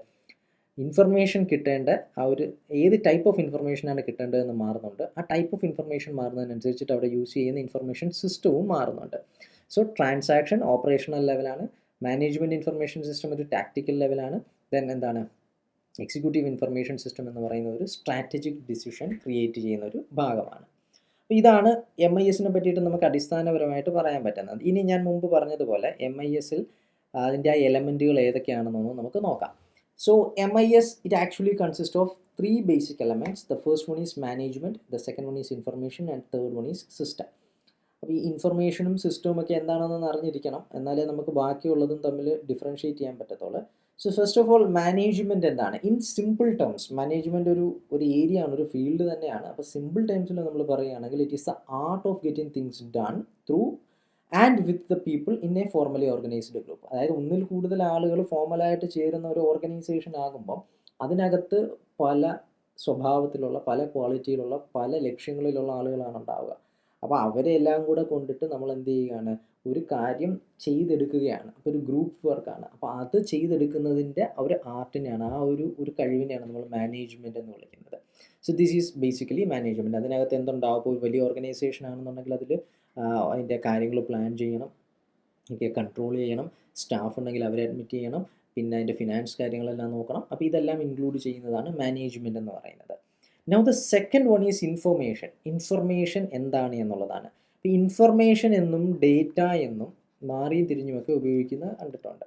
Speaker 1: ഇൻഫർമേഷൻ കിട്ടേണ്ട ആ ഒരു ഏത് ടൈപ്പ് ഓഫ് ഇൻഫർമേഷനാണ് കിട്ടേണ്ടതെന്ന് മാറുന്നുണ്ട്. ആ ടൈപ്പ് ഓഫ് ഇൻഫർമേഷൻ മാറുന്നതിനനുസരിച്ചിട്ട് അവിടെ യൂസ് ചെയ്യുന്ന ഇൻഫർമേഷൻ സിസ്റ്റവും മാറുന്നുണ്ട്. സോ ട്രാൻസാക്ഷൻ ഓപ്പറേഷണൽ ലെവലാണ് മാനേജ്മെന്റ് ഇൻഫർമേഷൻ സിസ്റ്റം ഒരു ടാക്റ്റിക്കൽ ലെവലാണ് ദെൻ എന്താണ്? എക്സിക്യൂട്ടീവ് ഇൻഫർമേഷൻ സിസ്റ്റം എന്ന് പറയുന്ന ഒരു സ്ട്രാറ്റജിക് ഡിസിഷൻ ക്രിയേറ്റ് ചെയ്യുന്ന ഒരു ഭാഗമാണ്. അപ്പോൾ ഇതാണ് എം ഐ എസിനെ പറ്റിയിട്ട് നമുക്ക് അടിസ്ഥാനപരമായിട്ട് പറയാൻ പറ്റുന്നത്. ഇനി ഞാൻ മുമ്പ് പറഞ്ഞതുപോലെ എം ഐ എസിൽ അതിന്റെ ആ എലമെന്റുകൾ ഏതൊക്കെയാണെന്നൊന്നും നമുക്ക് നോക്കാം. So MIS it actually consists of three basic elements. The first one is management, the second one is information, and third one is system. അപ്പോൾ ഈ ഇൻഫർമേഷനും സിസ്റ്റവും ഒക്കെ എന്താണെന്ന് അറിഞ്ഞിരിക്കണം എന്നാലേ നമുക്ക് ബാക്കിയുള്ളതും തമ്മിൽ ഡിഫറൻഷ്യേറ്റ് ചെയ്യാൻ പറ്റത്തുള്ളൂ so first of all management എന്താണ് ഇൻ സിമ്പിൾ ടേംസ് മാനേജ്മെന്റ് ഒരു ഒരു ഏരിയ ആണ് ഒരു ഫീൽഡ് തന്നെയാണ് അപ്പോൾ സിമ്പിൾ ടേംസിൽ നമ്മൾ പറയുകയാണെങ്കിൽ it is the art of getting things done through and with the people in a formally organized group അതായത് ഒന്നിൽ കൂടുതൽ ആളുകൾ ഫോർമലായിട്ട് ചേരുന്ന ഒരു ഓർഗനൈസേഷൻ ആകുമ്പം അതിനകത്ത് പല സ്വഭാവത്തിലുള്ള പല ക്വാളിറ്റിയിലുള്ള പല ലക്ഷ്യങ്ങളിലുള്ള ആളുകളാണ് ഉണ്ടാവുക. അപ്പോൾ അവരെ എല്ലാം കൂടെ കൊണ്ടിട്ട് നമ്മൾ എന്ത് ചെയ്യുകയാണ്? ഒരു കാര്യം ചെയ്തെടുക്കുകയാണ്. അപ്പോൾ ഒരു ഗ്രൂപ്പ് വർക്കാണ് അപ്പോൾ അത് ചെയ്തെടുക്കുന്നതിന്റെ ഒരു ആർട്ടിനെയാണ് ആ ഒരു ഒരു കഴിവിനെയാണ് നമ്മൾ മാനേജ്മെന്റ് എന്ന് വിളിക്കുന്നത്. So this is basically management അതിനകത്ത് എന്തുണ്ടാവും? ഇപ്പോൾ ഒരു വലിയ ഓർഗനൈസേഷൻ ആണെന്നുണ്ടെങ്കിൽ അതിൽ അതിന്റെ കാര്യങ്ങൾ പ്ലാൻ ചെയ്യണം. ഓക്കെ കൺട്രോൾ ചെയ്യണം. സ്റ്റാഫ് ഉണ്ടെങ്കിൽ അവരെ അഡ്മിറ്റ് ചെയ്യണം. പിന്നെ അതിന്റെ ഫിനാൻസ് കാര്യങ്ങളെല്ലാം നോക്കണം. അപ്പോൾ ഇതെല്ലാം ഇൻക്ലൂഡ് ചെയ്യുന്നതാണ് മാനേജ്മെന്റ് എന്ന് പറയുന്നത്. Now the second one is information information എന്താണ് എന്നുള്ളതാണ്. അപ്പോൾ ഇൻഫർമേഷൻ എന്നും ഡേറ്റ എന്നും മാറിയും തിരിഞ്ഞുമൊക്കെ ഉപയോഗിക്കുന്ന കണ്ടിട്ടുണ്ട്.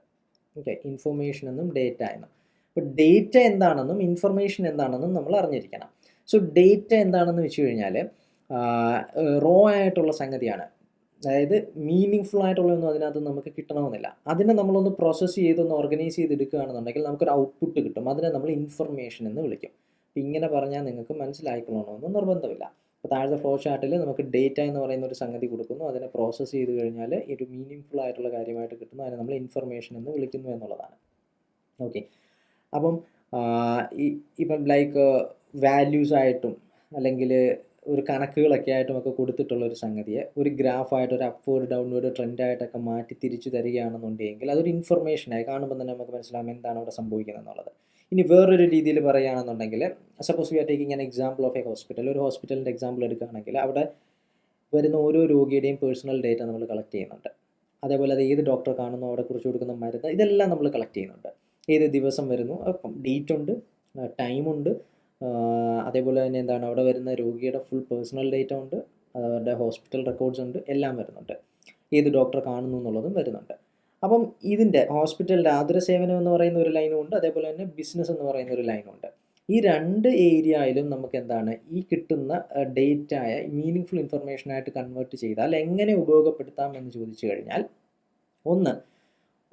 Speaker 1: ഓക്കെ ഇൻഫർമേഷൻ എന്നും ഡേറ്റ എന്നും. അപ്പോൾ ഡേറ്റ എന്താണെന്നും ഇൻഫർമേഷൻ എന്താണെന്നും നമ്മൾ അറിഞ്ഞിരിക്കണം. സോ ഡേറ്റ എന്താണെന്ന് വെച്ച് കഴിഞ്ഞാൽ റോ ആയിട്ടുള്ള സംഗതിയാണ്. അതായത് മീനിങ് ഫുൾ ആയിട്ടുള്ളതൊന്നും അതിനകത്ത് നമുക്ക് കിട്ടണമെന്നില്ല. അതിനെ നമ്മളൊന്ന് പ്രോസസ്സ് ചെയ്തൊന്ന് ഓർഗനൈസ് ചെയ്തെടുക്കുകയാണെന്നുണ്ടെങ്കിൽ നമുക്കൊരു ഔട്ട്പുട്ട് കിട്ടും. അതിനെ നമ്മൾ ഇൻഫർമേഷൻ എന്ന് വിളിക്കും. ഇങ്ങനെ പറഞ്ഞാൽ നിങ്ങൾക്ക് മനസ്സിലായിക്കൊള്ളണമെന്ന് നിർബന്ധമില്ല. അപ്പോൾ താഴത്തെ ഫ്ലോ ചാർട്ടിൽ നമുക്ക് ഡേറ്റ എന്ന് പറയുന്ന ഒരു സംഗതി കൊടുക്കുന്നു. അതിനെ പ്രോസസ്സ് ചെയ്ത് കഴിഞ്ഞാൽ ഒരു മീനിങ് ഫുൾ ആയിട്ടുള്ള കാര്യമായിട്ട് കിട്ടുന്നു. അതിനെ നമ്മൾ ഇൻഫർമേഷൻ എന്ന് വിളിക്കുന്നു എന്നുള്ളതാണ്. ഓക്കെ അപ്പം ഇപ്പം ലൈക്ക് വാല്യൂസ് ആയിട്ടും അല്ലെങ്കിൽ ഒരു കണക്കുകളൊക്കെ ആയിട്ടും ഒക്കെ കൊടുത്തിട്ടുള്ള ഒരു സംഗതിയെ ഒരു ഗ്രാഫായിട്ട് ഒരു അപ്വേർഡ് ഡൗൺവേർഡ് ട്രെൻഡായിട്ടൊക്കെ മാറ്റി തിരിച്ചു തരികയാണെന്നുണ്ടെങ്കിൽ അതൊരു ഇൻഫർമേഷനായി കാണുമ്പോൾ തന്നെ നമുക്ക് മനസ്സിലാവും എന്താണ് അവിടെ സംഭവിക്കുന്നത് എന്നുള്ളത് ഇനി വേറൊരു രീതിയിൽ പറയുകയാണെന്നുണ്ടെങ്കിൽ suppose we are taking an example of a hospital ഒരു ഹോസ്പിറ്റലിന്റെ എക്സാമ്പിൾ എടുക്കുകയാണെങ്കിൽ അവിടെ വരുന്ന ഓരോ രോഗിയുടെയും പേഴ്സണൽ ഡേറ്റ നമ്മൾ കളക്ട് ചെയ്യുന്നുണ്ട്. അതേപോലെ അത് ഏത് ഡോക്ടർ കാണുന്നു അവിടെ കുറിച്ച് കൊടുക്കുന്ന മരുന്ന് ഇതെല്ലാം നമ്മൾ കളക്ട് ചെയ്യുന്നുണ്ട്. ഏത് ദിവസം വരുന്നു അപ്പം ഡേറ്റ് ഉണ്ട് ടൈമുണ്ട് അതേപോലെ തന്നെ എന്താണ് അവിടെ വരുന്ന രോഗിയുടെ ഫുൾ പേഴ്സണൽ ഡേറ്റ ഉണ്ട് അവരുടെ ഹോസ്പിറ്റൽ റെക്കോർഡ്സ് ഉണ്ട് എല്ലാം വരുന്നുണ്ട്. ഏത് ഡോക്ടർ കാണുന്നു എന്നുള്ളതും വരുന്നുണ്ട്. അപ്പം ഇതിന്റെ ഹോസ്പിറ്റലിന്റെ ആതുര സേവനം എന്ന് പറയുന്ന ഒരു ലൈനും ഉണ്ട് അതേപോലെ തന്നെ ബിസിനസ് എന്ന് പറയുന്ന ഒരു ലൈനും ഉണ്ട്. ഈ രണ്ട് ഏരിയയിലും നമുക്ക് എന്താണ് ഈ കിട്ടുന്ന ഡേറ്റായ മീനിങ് ഫുൾ ഇൻഫർമേഷനായിട്ട് കൺവേർട്ട് ചെയ്താൽ എങ്ങനെ ഉപയോഗപ്പെടുത്താം എന്ന് ചോദിച്ചു കഴിഞ്ഞാൽ ഒന്ന്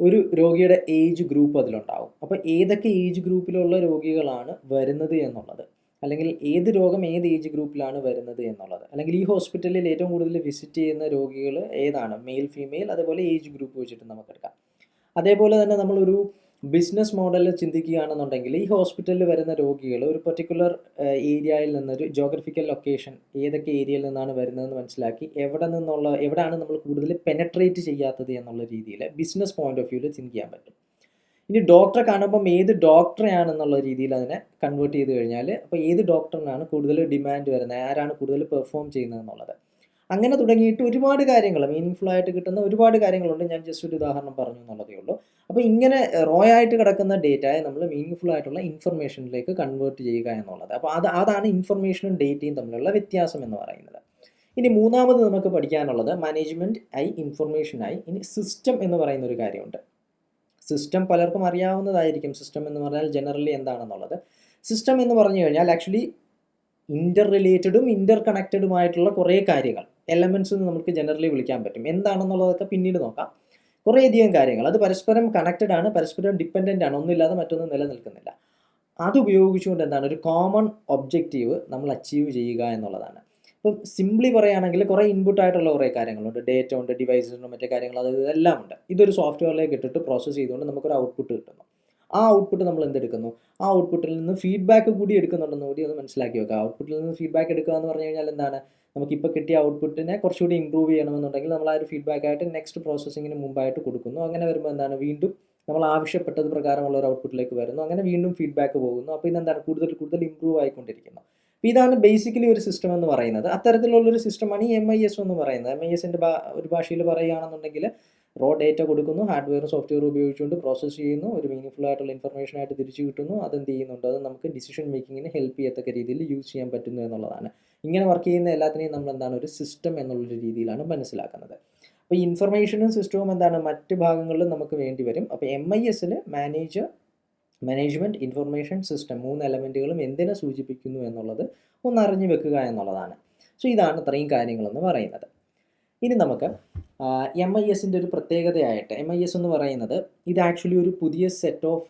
Speaker 1: ഒരു രോഗിയുടെ ഏജ് ഗ്രൂപ്പ് അതിലുണ്ടാവും. അപ്പോൾ ഏതൊക്കെ ഏജ് ഗ്രൂപ്പിലുള്ള രോഗികളാണ് വരുന്നത് എന്നുള്ളത്? അല്ലെങ്കിൽ ഏത് രോഗം ഏത് ഏജ് ഗ്രൂപ്പിലാണ് വരുന്നത് എന്നുള്ളത്? അല്ലെങ്കിൽ ഈ ഹോസ്പിറ്റലിൽ ഏറ്റവും കൂടുതൽ വിസിറ്റ് ചെയ്യുന്ന രോഗികൾ ഏതാണ്? മെയിൽ ഫീമെയിൽ അതേപോലെ ഏജ് ഗ്രൂപ്പ് വെച്ചിട്ട് നമുക്കെടുക്കാം അതേപോലെ തന്നെ നമ്മളൊരു ബിസിനസ് മോഡലിൽ ചിന്തിക്കുകയാണെന്നുണ്ടെങ്കിൽ ഈ ഹോസ്പിറ്റലിൽ വരുന്ന രോഗികൾ ഒരു പർട്ടിക്കുലർ ഏരിയയിൽ നിന്നൊരു ജോഗ്രഫിക്കൽ ലൊക്കേഷൻ ഏതൊക്കെ ഏരിയയിൽ നിന്നാണ് വരുന്നതെന്ന് മനസ്സിലാക്കി എവിടെ നിന്നുള്ള എവിടെയാണ് നമ്മൾ കൂടുതൽ പെനട്രേറ്റ് ചെയ്യാത്തത് എന്നുള്ള രീതിയിൽ ബിസിനസ് പോയിന്റ് ഓഫ് വ്യൂവിൽ ചിന്തിക്കാൻ പറ്റും. ഇനി ഡോക്ടറെ കാണുമ്പം ഏത് ഡോക്ടറെയാണെന്നുള്ള രീതിയിൽ അതിനെ കൺവേർട്ട് ചെയ്ത് കഴിഞ്ഞാൽ അപ്പോൾ ഏത് ഡോക്ടറിനാണ് കൂടുതൽ ഡിമാൻഡ് വരുന്നത്? ആരാണ് കൂടുതൽ പെർഫോം ചെയ്യുന്നത് എന്നുള്ളത്? അങ്ങനെ തുടങ്ങിയിട്ട് ഒരുപാട് കാര്യങ്ങൾ മീനിങ്ഫുൾ ആയിട്ട് കിട്ടുന്ന ഒരുപാട് കാര്യങ്ങളുണ്ട്. ഞാൻ ജസ്റ്റ് ഒരു ഉദാഹരണം പറഞ്ഞു എന്നുള്ളതേ ഉള്ളൂ. അപ്പോൾ ഇങ്ങനെ റോ ആയിട്ട് കിടക്കുന്ന ഡേറ്റയെ നമ്മൾ മീനിങ്ഫുൾ ആയിട്ടുള്ള ഇൻഫർമേഷനിലേക്ക് കൺവേർട്ട് ചെയ്യുക എന്നുള്ളത്. അപ്പോൾ അത് അതാണ് ഇൻഫർമേഷനും ഡേറ്റയും തമ്മിലുള്ള വ്യത്യാസം എന്ന് പറയുന്നത്. ഇനി മൂന്നാമത് നമുക്ക് പഠിക്കാനുള്ളത് മാനേജ്മെന്റ് ഐ ഇൻഫർമേഷൻ ആയി ഇനി സിസ്റ്റം എന്ന് പറയുന്ന ഒരു കാര്യമുണ്ട്. സിസ്റ്റം പലർക്കും അറിയാവുന്നതായിരിക്കും. സിസ്റ്റം എന്ന് പറഞ്ഞാൽ ജനറലി എന്താണെന്നുള്ളത്. സിസ്റ്റം എന്ന് പറഞ്ഞു കഴിഞ്ഞാൽ ആക്ച്വലി ഇന്റർ റിലേറ്റഡും ഇന്റർ കണക്റ്റഡുമായിട്ടുള്ള കുറേ കാര്യങ്ങൾ. എലമെന്റ്സ് എന്ന് നമുക്ക് ജനറലി വിളിക്കാൻ പറ്റും. എന്താണെന്നുള്ളതൊക്കെ പിന്നീട് നോക്കാം. കുറേയധികം കാര്യങ്ങൾ. അത് പരസ്പരം കണക്റ്റഡ് ആണ് പരസ്പരം ഡിപ്പെൻഡന്റ് ആണ്. ഒന്നുമില്ലാതെ മറ്റൊന്നും നിലനിൽക്കുന്നില്ല. അത് ഉപയോഗിച്ചുകൊണ്ട് എന്താണ്? ഒരു കോമൺ ഒബ്ജക്റ്റീവ് നമ്മൾ അച്ചീവ് ചെയ്യുക എന്നുള്ളതാണ്. ഇപ്പം സിംപ്ലി പറയുകയാണെങ്കിൽ കുറേ ഇൻപുട്ട് ആയിട്ടുള്ള കുറേ കാര്യങ്ങളുണ്ട്. ഡേറ്റ ഉണ്ട് ഡിവൈസസ് ഉണ്ട് മറ്റേ കാര്യങ്ങൾ അത് ഇതെല്ലാം ഉണ്ട്. ഇതൊരു സോഫ്റ്റ്വെയറിലേക്ക് ഇട്ടിട്ട് പ്രോസസ്സ് ചെയ്തുകൊണ്ട് നമുക്കൊരു ഔട്ട്പുട്ട് കിട്ടുന്നു. ആ ഔട്ട്പുട്ട് നമ്മൾ എന്തെടുക്കുന്നു? ആ ഔട്ട്പുട്ടിൽ നിന്ന് ഫീഡ്ബാക്ക് കൂടി എടുക്കുന്നുണ്ടെന്ന് കൂടി ഒന്ന് മനസ്സിലാക്കി വെക്കുക. ഔട്ട്പുട്ടിൽ നിന്ന് ഫീഡ്ബാക്ക് എടുക്കുക എന്ന് പറഞ്ഞു കഴിഞ്ഞാൽ എന്താണ്? നമുക്കിപ്പോൾ കിട്ടിയ ഔട്ട്പുട്ടിനെ കുറച്ചുകൂടി ഇമ്പ്രൂവ് ചെയ്യണമെന്നുണ്ടെങ്കിൽ നമ്മൾ ആ ഒരു ഫീഡ്ബാക്ക് ആയിട്ട് നെക്സ്റ്റ് പ്രോസസ്സിങ്ങിന് മുമ്പായിട്ട് കൊടുക്കുന്നു. അങ്ങനെ വരുമ്പോൾ എന്താണ്? വീണ്ടും നമ്മൾ ആവശ്യപ്പെട്ടത് പ്രകാരമുള്ള ഒരു ഔട്ട്പുട്ടിലേക്ക് വരുന്നു. അങ്ങനെ വീണ്ടും ഫീഡ്ബാക്ക് പോകുന്നു. അപ്പോൾ ഇതെന്താണ്? കൂടുതൽ കൂടുതൽ ഇമ്പ്രൂവ് ആയിക്കൊണ്ടിരിക്കുന്നു. അപ്പോൾ ഇതാണ് ബേസിക്കലി ഒരു സിസ്റ്റം എന്ന് പറയുന്നത്. അത്തരത്തിലുള്ളൊരു സിസ്റ്റമാണ് ഈ എം ഐ എസ് എന്ന് പറയുന്നത്. എം ഐ എസിന്റെ ഒരു ഭാഷയിൽ പറയുകയാണെന്നുണ്ടെങ്കിൽ റോ ഡേറ്റ കൊടുക്കുന്നു ഹാർഡ്വെയറും സോഫ്റ്റ്വെയർ ഉപയോഗിച്ചുകൊണ്ട് പ്രോസസ്സ് ചെയ്യുന്നു ഒരു മീനിങ്ഫുൾ ആയിട്ടുള്ള ഇൻഫർമേഷൻ ആയിട്ട് തിരിച്ചു കിട്ടുന്നു അതെന്ത് ചെയ്യുന്നുണ്ട്? അത് നമുക്ക് ഡിസിഷൻ മേക്കിങ്ങിന് ഹെൽപ്പ് ചെയ്യത്തക്ക രീതിയിൽ യൂസ് ചെയ്യാൻ പറ്റുന്നു എന്നുള്ളതാണ്. ഇങ്ങനെ വർക്ക് ചെയ്യുന്ന എല്ലാത്തിനെയും നമ്മൾ എന്താണ്? ഒരു സിസ്റ്റം എന്നുള്ളൊരു രീതിയിലാണ് മനസ്സിലാക്കുന്നത്. അപ്പോൾ ഇൻഫർമേഷനും സിസ്റ്റവും എന്താണ്? മറ്റ് ഭാഗങ്ങളിലും നമുക്ക് വേണ്ടി വരും. അപ്പോൾ എം ഐ എസിന് മാനേജർ മാനേജ്മെന്റ് ഇൻഫർമേഷൻ സിസ്റ്റം മൂന്ന് എലമെന്റുകളും എന്തിനെ സൂചിപ്പിക്കുന്നു എന്നുള്ളത് ഒന്ന് അറിഞ്ഞു വെക്കുക എന്നുള്ളതാണ്. സോ ഇതാണ് ഇത്രയും കാര്യങ്ങളെന്ന് പറയുന്നത്. ഇനി നമുക്ക് എം ഐ എസിന്റെ ഒരു പ്രത്യേകതയായിട്ട് എം ഐ എസ് എന്ന് പറയുന്നത് ഇത് ആക്ച്വലി ഒരു പുതിയ സെറ്റ് ഓഫ്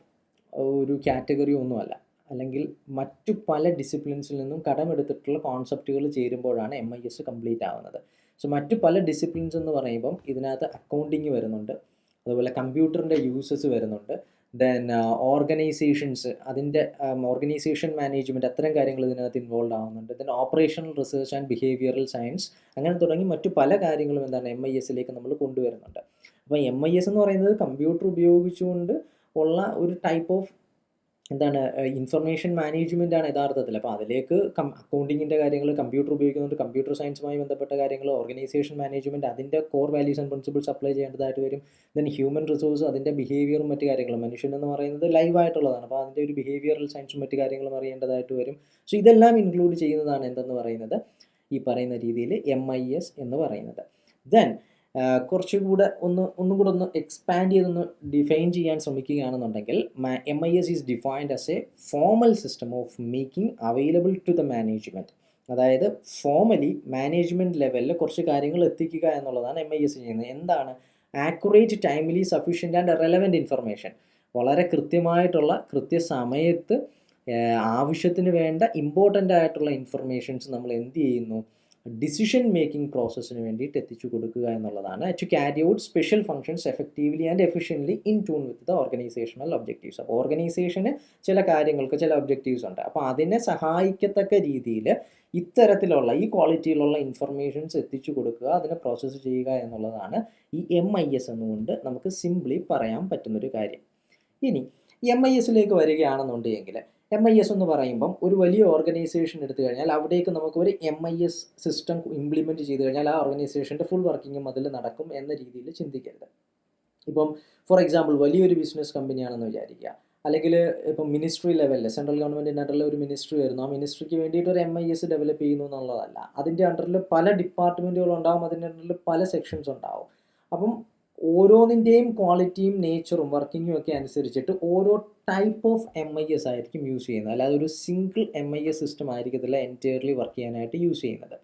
Speaker 1: ഒരു കാറ്റഗറി ഒന്നുമല്ല അല്ലെങ്കിൽ മറ്റു പല ഡിസിപ്ലിൻസിൽ നിന്നും കടമെടുത്തിട്ടുള്ള കോൺസെപ്റ്റുകൾ ചേരുമ്പോഴാണ് എം ഐ എസ് കംപ്ലീറ്റ് ആവുന്നത്. സോ മറ്റു പല ഡിസിപ്ലിൻസ് എന്ന് പറയുമ്പം ഇതിനകത്ത് അക്കൗണ്ടിങ് വരുന്നുണ്ട്. അതുപോലെ കമ്പ്യൂട്ടറിന്റെ യൂസസ് വരുന്നുണ്ട്. ദെൻ ഓർഗനൈസേഷൻസ് അതിന്റെ ഓർഗനൈസേഷൻ മാനേജ്മെന്റ് അത്തരം കാര്യങ്ങൾ ഇതിനകത്ത് ഇൻവോൾവ് ആവുന്നുണ്ട്. Then operational research and behavioural science അങ്ങനെ തുടങ്ങി മറ്റു പല കാര്യങ്ങളും എന്താണ് എം ഐ എസിലേക്ക് നമ്മൾ കൊണ്ടുവരുന്നുണ്ട്. അപ്പോൾ എം ഐ എസ് എന്ന് പറയുന്നത് കമ്പ്യൂട്ടർ ഉപയോഗിച്ചുകൊണ്ട് ഉള്ള ഒരു ടൈപ്പ് ഓഫ് എന്താണ് ഇൻഫർമേഷൻ മാനേജ്മെന്റ് ആണ് യഥാർത്ഥത്തിൽ. അപ്പോൾ അതിലേക്ക് കം അക്കൗണ്ടിങ്ങിന്റെ കാര്യങ്ങൾ കമ്പ്യൂട്ടർ ഉപയോഗിക്കുന്നുണ്ട് കമ്പ്യൂട്ടർ സയൻസുമായി ബന്ധപ്പെട്ട കാര്യങ്ങൾ ഓർഗനൈസേഷൻ മാനേജ്മെന്റ് അതിന്റെ core values and principles apply ചെയ്യേണ്ടതായിട്ട് വരും. ദെൻ ഹ്യൂമൻ റിസോഴ്സ് അതിന്റെ ബിഹേവിയറും മറ്റു കാര്യങ്ങളും. മനുഷ്യൻ എന്ന് പറയുന്നത് ലൈവായിട്ടുള്ളതാണ് അപ്പോൾ അതിന്റെ ഒരു ബിഹേവിയറൽ സയൻസും മറ്റു കാര്യങ്ങളും അറിയേണ്ടതായിട്ട് വരും. സോ ഇതെല്ലാം ഇൻക്ലൂഡ് ചെയ്യുന്നതാണ് എന്തെന്ന് പറയുന്നത്? ഈ പറയുന്ന രീതിയിൽ എം ഐ എസ് എന്ന് പറയുന്നത്. ദെൻ കുറച്ചുകൂടെ ഒന്ന് ഒന്നും കൂടെ ഒന്ന് എക്സ്പാൻഡ് ചെയ്തൊന്ന് ഡിഫൈൻ ചെയ്യാൻ ശ്രമിക്കുകയാണെന്നുണ്ടെങ്കിൽ M I S is defined as a formal system of making available to the management അതായത് ഫോമലി മാനേജ്മെന്റ് ലെവലിൽ കുറച്ച് കാര്യങ്ങൾ എത്തിക്കുക എന്നുള്ളതാണ് എം ഐ എസ് ചെയ്യുന്നത്. എന്താണ്? Accurate timely sufficient and relevant information വളരെ കൃത്യമായിട്ടുള്ള കൃത്യസമയത്ത് ആവശ്യത്തിന് വേണ്ട ഇമ്പോർട്ടന്റ് ആയിട്ടുള്ള ഇൻഫർമേഷൻസ് നമ്മൾ എന്ത് ചെയ്യുന്നു? ഡിസിഷൻ മേക്കിംഗ് പ്രോസസ്സിന് വേണ്ടിയിട്ട് എത്തിച്ചു കൊടുക്കുക എന്നുള്ളതാണ് to carry out special functions effectively and efficiently in tune with the organizational objectives അപ്പോൾ ഓർഗനൈസേഷന് ചില കാര്യങ്ങൾക്ക് ചില ഒബ്ജക്റ്റീവ്സ് ഉണ്ട്. അപ്പോൾ അതിനെ സഹായിക്കത്തക്ക രീതിയിൽ ഇത്തരത്തിലുള്ള ഈ ക്വാളിറ്റിയിലുള്ള ഇൻഫർമേഷൻസ് എത്തിച്ചു കൊടുക്കുക അതിനെ പ്രോസസ്സ് ചെയ്യുക എന്നുള്ളതാണ് ഈ എം ഐ എസ് എന്നുകൊണ്ട് നമുക്ക് സിംപ്ലി പറയാൻ പറ്റുന്നൊരു കാര്യം. ഇനി എം ഐ എസിലേക്ക് വരികയാണെന്നുണ്ടെങ്കിൽ എം ഐ എസ് എന്ന് പറയുമ്പം ഒരു വലിയ ഓർഗനൈസേഷൻ എടുത്തു കഴിഞ്ഞാൽ അവിടേക്ക് നമുക്ക് ഒരു M I S system implement ചെയ്ത് കഴിഞ്ഞാൽ ആ ഓർഗനൈസേഷന്റെ ഫുൾ വർക്കിങ്ങും അതിൽ നടക്കും എന്ന രീതിയിൽ ചിന്തിക്കരുത്. ഇപ്പം ഫോർ എക്സാമ്പിൾ വലിയൊരു ബിസിനസ് കമ്പനിയാണെന്ന് വിചാരിക്കുക. അല്ലെങ്കിൽ ഇപ്പം മിനിസ്ട്രി ലെവലിൽ സെൻട്രൽ ഗവൺമെന്റിന്റെ അണ്ടറിൽ ഒരു മിനിസ്ട്രി വരുന്നു. ആ മിനിസ്ട്രിക്ക് വേണ്ടിയിട്ട് ഒരു എം ഐ എസ് ഡെവലപ്പ് ചെയ്യുന്നു എന്നുള്ളതല്ല. അതിന്റെ അണ്ടറിൽ പല ഡിപ്പാർട്ട്മെന്റുകൾ ഉണ്ടാവും. അതിന്റെ അണ്ടറിൽ പല സെക്ഷൻസ് ഉണ്ടാവും. അപ്പം ഓരോന്നിന്റെയും ക്വാളിറ്റിയും നേച്ചറും വർക്കിങ്ങും ഒക്കെ അനുസരിച്ചിട്ട് ഓരോ type of M I S ആയിരിക്കും യൂസ് ചെയ്യുന്നത്. അല്ലാതെ ഒരു single M I S system ആയിരിക്കത്തില്ല എന്റയർലി വർക്ക് ചെയ്യാനായിട്ട് യൂസ് ചെയ്യുന്നത്.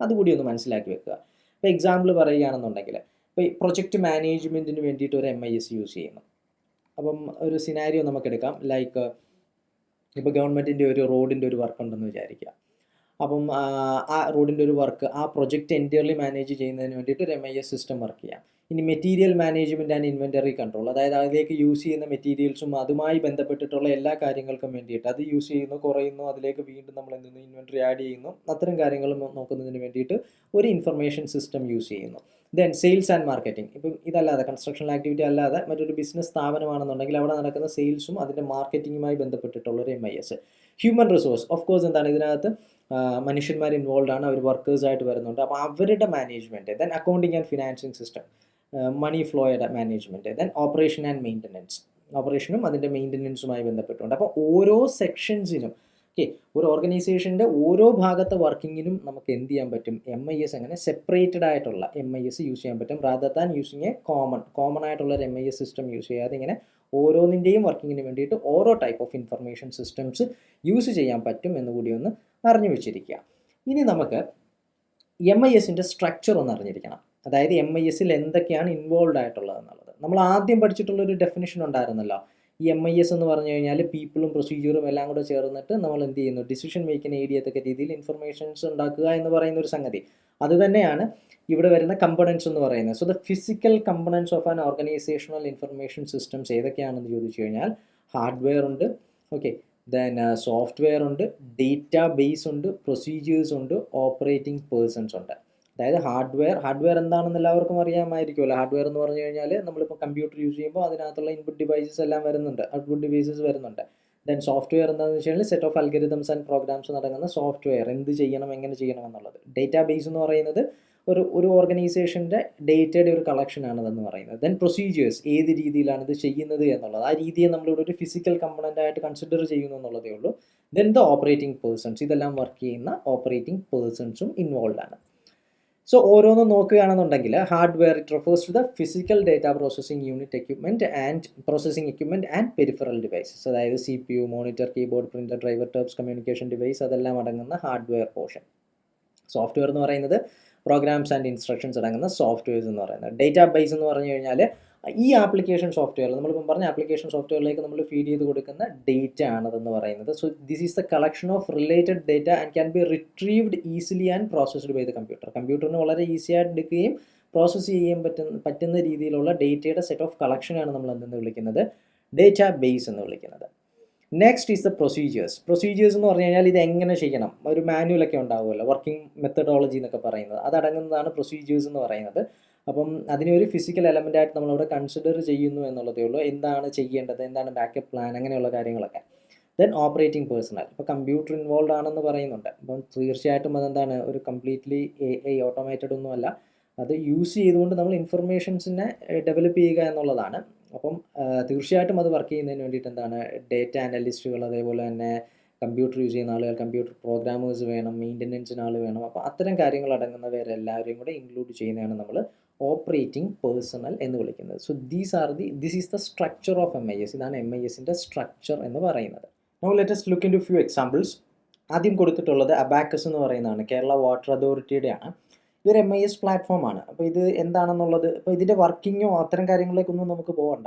Speaker 1: അതുകൂടി ഒന്ന് മനസ്സിലാക്കി വെക്കുക. ഇപ്പോൾ എക്സാമ്പിൾ പറയുകയാണെന്നുണ്ടെങ്കിൽ ഇപ്പോൾ പ്രൊജക്റ്റ് മാനേജ്മെന്റിന് വേണ്ടിയിട്ട് ഒരു എം ഐ എസ് യൂസ് ചെയ്യുന്നു. അപ്പം ഒരു സിനാരിയോ നമുക്കെടുക്കാം. ലൈക്ക് ഇപ്പോൾ ഗവൺമെന്റിന്റെ ഒരു റോഡിന്റെ ഒരു വർക്ക് ഉണ്ടെന്ന് വിചാരിക്കുക. അപ്പം ആ റോഡിന്റെ ഒരു വർക്ക് ആ പ്രൊജക്റ്റ് എന്റയർലി മാനേജ് ചെയ്യുന്നതിന് വേണ്ടിയിട്ട് ഒരു M I S system work ചെയ്യാം. ഇനി material management and inventory control അതായത് അതിലേക്ക് യൂസ് ചെയ്യുന്ന മെറ്റീരിയൽസും അതുമായി ബന്ധപ്പെട്ടിട്ടുള്ള എല്ലാ കാര്യങ്ങൾക്കും വേണ്ടിയിട്ട് അത് യൂസ് ചെയ്യുന്നു കുറയുന്നു അതിലേക്ക് വീണ്ടും നമ്മൾ എന്തെന്ന് ഇൻവെന്ററി ആഡ് ചെയ്യുന്നു. അത്തരം കാര്യങ്ങൾ നോക്കുന്നതിന് വേണ്ടിയിട്ട് ഒരു ഇൻഫർമേഷൻ സിസ്റ്റം യൂസ് ചെയ്യുന്നു. ദെൻ സെയിൽസ് ആൻഡ് മാർക്കറ്റിംഗ് ഇപ്പം ഇതല്ലാതെ കൺസ്ട്രക്ഷൻ ആക്ടിവിറ്റി അല്ലാതെ മറ്റൊരു ബിസിനസ് സ്ഥാപനമാണെന്നുണ്ടെങ്കിൽ അവിടെ നടക്കുന്ന സെയിൽസും അതിന്റെ മാർക്കറ്റിങ്ങുമായി ബന്ധപ്പെട്ടിട്ടുള്ള ഒരു M I S human resource of course എന്താണ് ഇതിനകത്ത്? മനുഷ്യന്മാർ ഇൻവോൾവ് ആണ് അവർ വർക്കേഴ്സായിട്ട് വരുന്നുണ്ട്. അപ്പോൾ അവരുടെ management then accounting and financing system money ഫ്ലോയുടെ management then operation and maintenance ഓപ്പറേഷനും അതിന്റെ മെയിന്റനൻസുമായി ബന്ധപ്പെട്ടുണ്ട്. അപ്പോൾ ഓരോ സെക്ഷൻസിനും ഓക്കെ ഒരു ഓർഗനൈസേഷന്റെ ഓരോ ഭാഗത്തെ വർക്കിങ്ങിനും നമുക്ക് എന്ത് ചെയ്യാൻ പറ്റും? എം ഐ എസ് അങ്ങനെ സെപ്പറേറ്റഡ് ആയിട്ടുള്ള എം ഐ എസ് യൂസ് ചെയ്യാൻ പറ്റും. Rather than using a common common ആയിട്ടുള്ള ഒരു M I S system use ചെയ്യാതെ ഇങ്ങനെ ഓരോന്നിന്റെയും വർക്കിങ്ങിന് വേണ്ടിയിട്ട് ഓരോ type of information systems use ചെയ്യാൻ പറ്റും എന്നുകൂടി ഒന്ന് അറിഞ്ഞു വെച്ചിരിക്കുക. ഇനി നമുക്ക് എം ഐ എസിന്റെ സ്ട്രക്ചർ ഒന്ന് അറിഞ്ഞിരിക്കണം. അതായത് എം ഐ എസിൽ എന്തൊക്കെയാണ് ഇൻവോൾവ് ആയിട്ടുള്ളത് എന്നുള്ളത്. നമ്മൾ ആദ്യം പഠിച്ചിട്ടുള്ള ഒരു ഡെഫിനിഷൻ ഉണ്ടായിരുന്നല്ലോ. എം ഐ എസ് എന്ന് പറഞ്ഞു കഴിഞ്ഞാൽ പീപ്പിളും പ്രൊസീജിയറും എല്ലാം കൂടെ ചേർന്നിട്ട് നമ്മൾ എന്ത് ചെയ്യുന്നു? ഡിസിഷൻ മേക്കിംഗ് ഏരിയത്തൊക്കെ രീതിയിൽ ഇൻഫർമേഷൻസ് ഉണ്ടാക്കുക എന്ന് പറയുന്ന ഒരു സംഗതി. അത് തന്നെയാണ് ഇവിടെ വരുന്ന കമ്പണൻസ് എന്ന് പറയുന്നത്. So the physical components of an organizational information systems ഏതൊക്കെയാണെന്ന് ചോദിച്ചു കഴിഞ്ഞാൽ ഹാർഡ്വെയർ ഉണ്ട് ഓക്കെ ദെൻ സോഫ്റ്റ്വെയർ ഉണ്ട് ഡേറ്റ ബേസ് ഉണ്ട് പ്രൊസീജിയേഴ്സ് ഉണ്ട് ഓപ്പറേറ്റിംഗ് പേഴ്സൺസ് ഉണ്ട്. അതായത് ഹാർഡ്വെയർ ഹാർഡ്വെയർ എന്താണെന്ന് എല്ലാവർക്കും അറിയാമായിരിക്കുമല്ലോ. ഹാർഡ്വെയർ എന്ന് പറഞ്ഞു കഴിഞ്ഞാൽ നമ്മളിപ്പോൾ കമ്പ്യൂട്ടർ യൂസ് ചെയ്യുമ്പോൾ അതിനകത്തുള്ള ഇൻപുട്ട് ഡിവൈസസ് എല്ലാം വരുന്നുണ്ട്. ഔട്ട്പുട്ട് ഡിവൈസസ് വരുന്നുണ്ട്. ദെൻ സോഫ്റ്റ്വെയർ എന്താണെന്ന് വെച്ച് കഴിഞ്ഞാൽ set of algorithms and programs നടങ്ങുന്ന software എന്ത് ചെയ്യണം എങ്ങനെ ചെയ്യണം എന്നുള്ളത്. ഡേറ്റാ ബേസ് എന്ന് പറയുന്നത് ഒരു ഒരു ഓർഗനൈസേഷന്റെ ഡേറ്റയുടെ ഒരു കളക്ഷനാണിതെന്ന് പറയുന്നത്. ദെൻ പ്രൊസീജിയേഴ്സ് ഏത് രീതിയിലാണ് ഇത് ചെയ്യുന്നത് എന്നുള്ളത്. ആ രീതിയെ നമ്മളിവിടെ ഒരു ഫിസിക്കൽ കമ്പണന്റ് ആയിട്ട് കൺസിഡർ ചെയ്യുന്നു എന്നുള്ളതേ ഉള്ളൂ. ദെൻ ദ ഓപ്പറേറ്റിംഗ് പേഴ്സൺസ് ഇതെല്ലാം വർക്ക് ചെയ്യുന്ന ഓപ്പറേറ്റിംഗ് പേഴ്സൺസും ഇൻവോൾവ് ആണ്. സോ ഓരോന്നും നോക്കുകയാണെന്നുണ്ടെങ്കിൽ hardware it refers to the physical data processing unit equipment and processing equipment and peripheral devices അതായത് C P U monitor keyboard printer driver tapes communication device അതെല്ലാം അടങ്ങുന്ന hardware portion software എന്ന് പറയുന്നത് programs and instructions അടങ്ങുന്ന softwares എന്ന് പറയുന്നത്. Data base എന്ന് പറഞ്ഞു കഴിഞ്ഞാൽ ഈ ആപ്ലിക്കേഷൻ സോഫ്റ്റ്വെയർ നമ്മളിപ്പം പറഞ്ഞ ആപ്ലിക്കേഷൻ സോഫ്റ്റ്വെയറിലേക്ക് നമ്മൾ ഫീഡ് ചെയ്ത് കൊടുക്കുന്ന ഡേറ്റ ആണതെന്ന് പറയുന്നത്. So this is the collection of related data and can be retrieved easily and processed by the computer കമ്പ്യൂട്ടറിന് വളരെ ഈസി ആയിട്ട് എടുക്കുകയും പ്രോസസ്സ് ചെയ്യാൻ പറ്റുന്ന പറ്റുന്ന രീതിയിലുള്ള ഡേറ്റയുടെ സെറ്റ് ഓഫ് കളക്ഷനാണ് നമ്മൾ എന്തെന്ന് വിളിക്കുന്നത്? ഡേറ്റ ബേസ് എന്ന് വിളിക്കുന്നത്. Next is the procedures procedures എന്ന് പറഞ്ഞു കഴിഞ്ഞാൽ ഇത് എങ്ങനെ ചെയ്യണം? ഒരു മാനുവലൊക്കെ ഉണ്ടാവുമല്ലോ വർക്കിംഗ് മെത്തഡോളജി എന്നൊക്കെ പറയുന്നത്. അതടങ്ങുന്നതാണ് പ്രൊസീജിയേഴ്സ് എന്ന് പറയുന്നത്. അപ്പം അതിനെ ഒരു ഫിസിക്കൽ എലമെന്റ് ആയിട്ട് നമ്മളവിടെ കൺസിഡർ ചെയ്യുന്നു എന്നുള്ളതേ ഉള്ളൂ. എന്താണ് ചെയ്യേണ്ടത്? എന്താണ് ബാക്കപ്പ് പ്ലാൻ അങ്ങനെയുള്ള കാര്യങ്ങളൊക്കെ. ദെൻ ഓപ്പറേറ്റിംഗ് പേഴ്സണൽ ഇപ്പോൾ കമ്പ്യൂട്ടർ ഇൻവോൾവ് ആണെന്ന് പറയുന്നുണ്ട്. അപ്പം തീർച്ചയായിട്ടും അതെന്താണ്? ഒരു കംപ്ലീറ്റ്ലി എ ഐ ഓട്ടോമേറ്റഡ് ഒന്നുമല്ല അത് യൂസ് ചെയ്തുകൊണ്ട് നമ്മൾ ഇൻഫർമേഷൻസിനെ ഡെവലപ്പ് ചെയ്യുക എന്നുള്ളതാണ്. അപ്പം തീർച്ചയായിട്ടും അത് വർക്ക് ചെയ്യുന്നതിന് വേണ്ടിയിട്ട് എന്താണ്? ഡേറ്റ അനലിസ്റ്റുകൾ അതേപോലെ തന്നെ കമ്പ്യൂട്ടർ യൂസ് ചെയ്യുന്ന ആളുകൾ കമ്പ്യൂട്ടർ പ്രോഗ്രാമേഴ്സ് വേണം മെയിന്റനൻസിന് ആൾ വേണം. അപ്പോൾ അത്തരം കാര്യങ്ങൾ അടങ്ങുന്നവരെല്ലാവരെയും കൂടെ ഇൻക്ലൂഡ് ചെയ്യുന്നതാണ് നമ്മൾ ഓപ്പറേറ്റിംഗ് പേഴ്സണൽ എന്ന് വിളിക്കുന്നത്. So these are the this is the structure of M I S ഇതാണ് എം ഐ എസിന്റെ സ്ട്രക്ചർ എന്ന് പറയുന്നത്. Now let's look into few examples ആദ്യം കൊടുത്തിട്ടുള്ളത് അബാക്കസ് എന്ന് പറയുന്നതാണ്. കേരള വാട്ടർ അതോറിറ്റിയുടെയാണ് ഇതൊരു എം ഐ എസ് പ്ലാറ്റ്ഫോമാണ് അപ്പോൾ ഇത് എന്താണെന്നുള്ളത്? അപ്പോൾ ഇതിന്റെ വർക്കിങ്ങോ അത്തരം കാര്യങ്ങളിലേക്കൊന്നും നമുക്ക് പോകണ്ട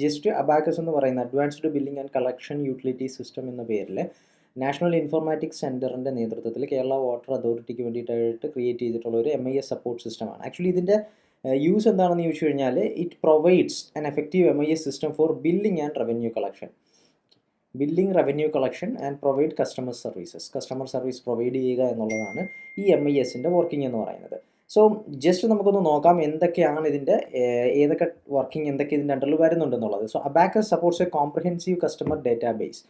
Speaker 1: ജസ്റ്റ് അബാക്കസ് എന്ന് പറയുന്ന advanced billing and collection utility system എന്ന പേരിൽ നാഷണൽ ഇൻഫോർമാറ്റിക്സ് സെന്ററിന്റെ നേതൃത്വത്തിൽ കേരള വാട്ടർ അതോറിറ്റിക്ക് വേണ്ടിയിട്ടായിട്ട് ക്രിയേറ്റ് ചെയ്തിട്ടുള്ള ഒരു എം ഐ എസ് സപ്പോർട്ട് സിസ്റ്റമാണ് ആക്ച്വലി ഇതിന്റെ യൂസ് എന്താണെന്ന് ചോദിച്ചു കഴിഞ്ഞാൽ it provides an effective M I S system for billing and revenue collection billing revenue collection and provide customer services customer service provide ചെയ്യുക എന്നുള്ളതാണ് ഈ എം ഐ എസിന്റെ working എന്ന് പറയുന്നത്. സോ ജസ്റ്റ് നമുക്കൊന്ന് നോക്കാം എന്തൊക്കെയാണ് ഇതിന്റെ ഏതൊക്കെ വർക്കിംഗ് എന്തൊക്കെ ഇതിന്റെ അണ്ടറിൽ വരുന്നുണ്ടെന്നുള്ളത്. So abacus supports a comprehensive customer data base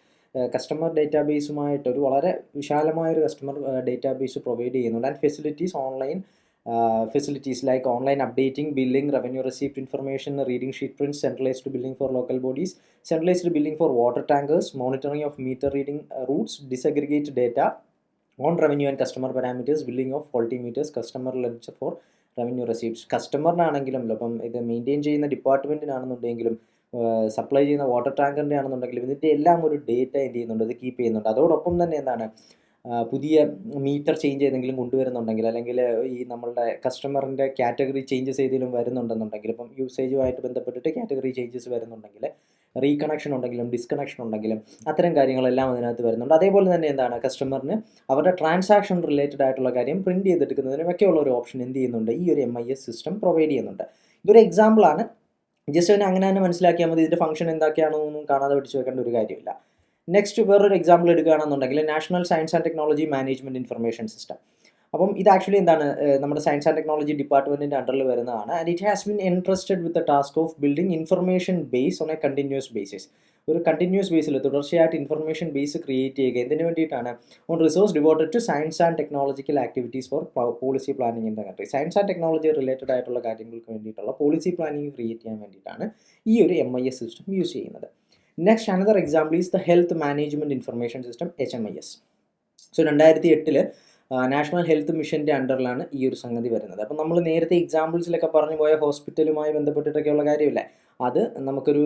Speaker 1: customer data ബേസുമായിട്ട് ഒരു വളരെ വിശാലമായ ഒരു കസ്റ്റമർ ഡേറ്റാ ബേസ് പ്രൊവൈഡ് ചെയ്യുന്നുണ്ട്. And facilities online facilities like online updating billing revenue receipt information reading sheet prints centralized billing for local bodies centralized billing for water tankers monitoring of meter reading routes disaggregate data on revenue and customer parameters billing of quality meters customer ledger for revenue receipts കസ്റ്റമറിനാണെങ്കിലും ഇപ്പം ഇത് maintain ചെയ്യുന്ന ഡിപ്പാർട്ട്മെന്റിനാണെന്നുണ്ടെങ്കിലും supply ചെയ്യുന്ന water ടാങ്കറിന്റെ ആണെന്നുണ്ടെങ്കിലും ഇതിന്റെ എല്ലാം ഒരു data എന്ത് ചെയ്യുന്നുണ്ട് ഇത് കീപ്പ് ചെയ്യുന്നുണ്ട്. അതോടൊപ്പം തന്നെ എന്താണ് പുതിയ മീറ്റർ ചേഞ്ച് ചെയ്തെങ്കിലും കൊണ്ടുവരുന്നുണ്ടെങ്കിൽ അല്ലെങ്കിൽ ഈ നമ്മളുടെ കസ്റ്റമറിന്റെ കാറ്റഗറി ചേഞ്ചസ് ഏതെങ്കിലും വരുന്നുണ്ടെന്നുണ്ടെങ്കിൽ ഇപ്പം യൂസേജുമായിട്ട് ബന്ധപ്പെട്ടിട്ട് കാറ്റഗറി ചേഞ്ചസ് വരുന്നുണ്ടെങ്കിൽ റീകണക്ഷൻ ഉണ്ടെങ്കിലും ഡിസ്കണക്ഷൻ ഉണ്ടെങ്കിലും അത്തരം കാര്യങ്ങളെല്ലാം അതിനകത്ത് വരുന്നുണ്ട്. അതേപോലെ തന്നെ എന്താണ്? കസ്റ്റമറിന് അവരുടെ ട്രാൻസാക്ഷൻ റിലേറ്റഡ് ആയിട്ടുള്ള കാര്യം പ്രിന്റ് ചെയ്തെടുക്കുന്നതിനും ഒക്കെ ഉള്ള ഒരു ഓപ്ഷൻ എന്ത് ചെയ്യുന്നുണ്ട്? ഈ ഒരു M I S system provide ചെയ്യുന്നുണ്ട്. ഇതൊരു എക്സാമ്പിളാണ് ജസ്റ്റ് അതിനെ അങ്ങനെ തന്നെ മനസ്സിലാക്കിയാൽ മതി. ഇതിന്റെ ഫംഗ്ഷൻ ഒന്നും കാണാതെ പഠിച്ചു വെക്കേണ്ട ഒരു കാര്യമില്ല. നെക്സ്റ്റ് വേറൊരു എക്സാമ്പിൾ എടുക്കുകയാണെന്നുണ്ടെങ്കിൽ national science and technology management information system അപ്പം ഇത് ആക്ച്വലി എന്താണ്? നമ്മുടെ സയൻസ് ആൻഡ് ടെക്നോളജി ഡിപ്പാർട്ട്മെന്റിന്റെ അണ്ടറിൽ വരുന്നതാണ്. And it has been interested with the task of building information base on a continuous basis ഒരു കണ്ടിന്യൂസ് ബേസിൽ തുടർച്ചയായിട്ട് ഇൻഫർമേഷൻ ബേസ് ക്രിയേറ്റ് ചെയ്യുക. എന്തിനു വേണ്ടിയിട്ടാണ്? On resource devoted to science and technological activities for policy planning in the country science and technology related ആയിട്ടുള്ള കാര്യങ്ങൾക്ക് വേണ്ടിയിട്ടുള്ള policy planning create ചെയ്യാൻ വേണ്ടിയിട്ടാണ് ഈ ഒരു M I S system use ചെയ്യുന്നത്. Next another example is the health management information system H M I S so രണ്ടായിരത്തി എട്ടിൽ നാഷണൽ ഹെൽത്ത് മിഷന്റെ അണ്ടറിലാണ് ഈ ഒരു സംഗതി വരുന്നത്. അപ്പോൾ നമ്മൾ നേരത്തെ എക്സാമ്പിൾസിലൊക്കെ പറഞ്ഞു പോയ ഹോസ്പിറ്റലുമായി ബന്ധപ്പെട്ടിട്ടൊക്കെയുള്ള കാര്യമില്ലേ? അത് നമുക്കൊരു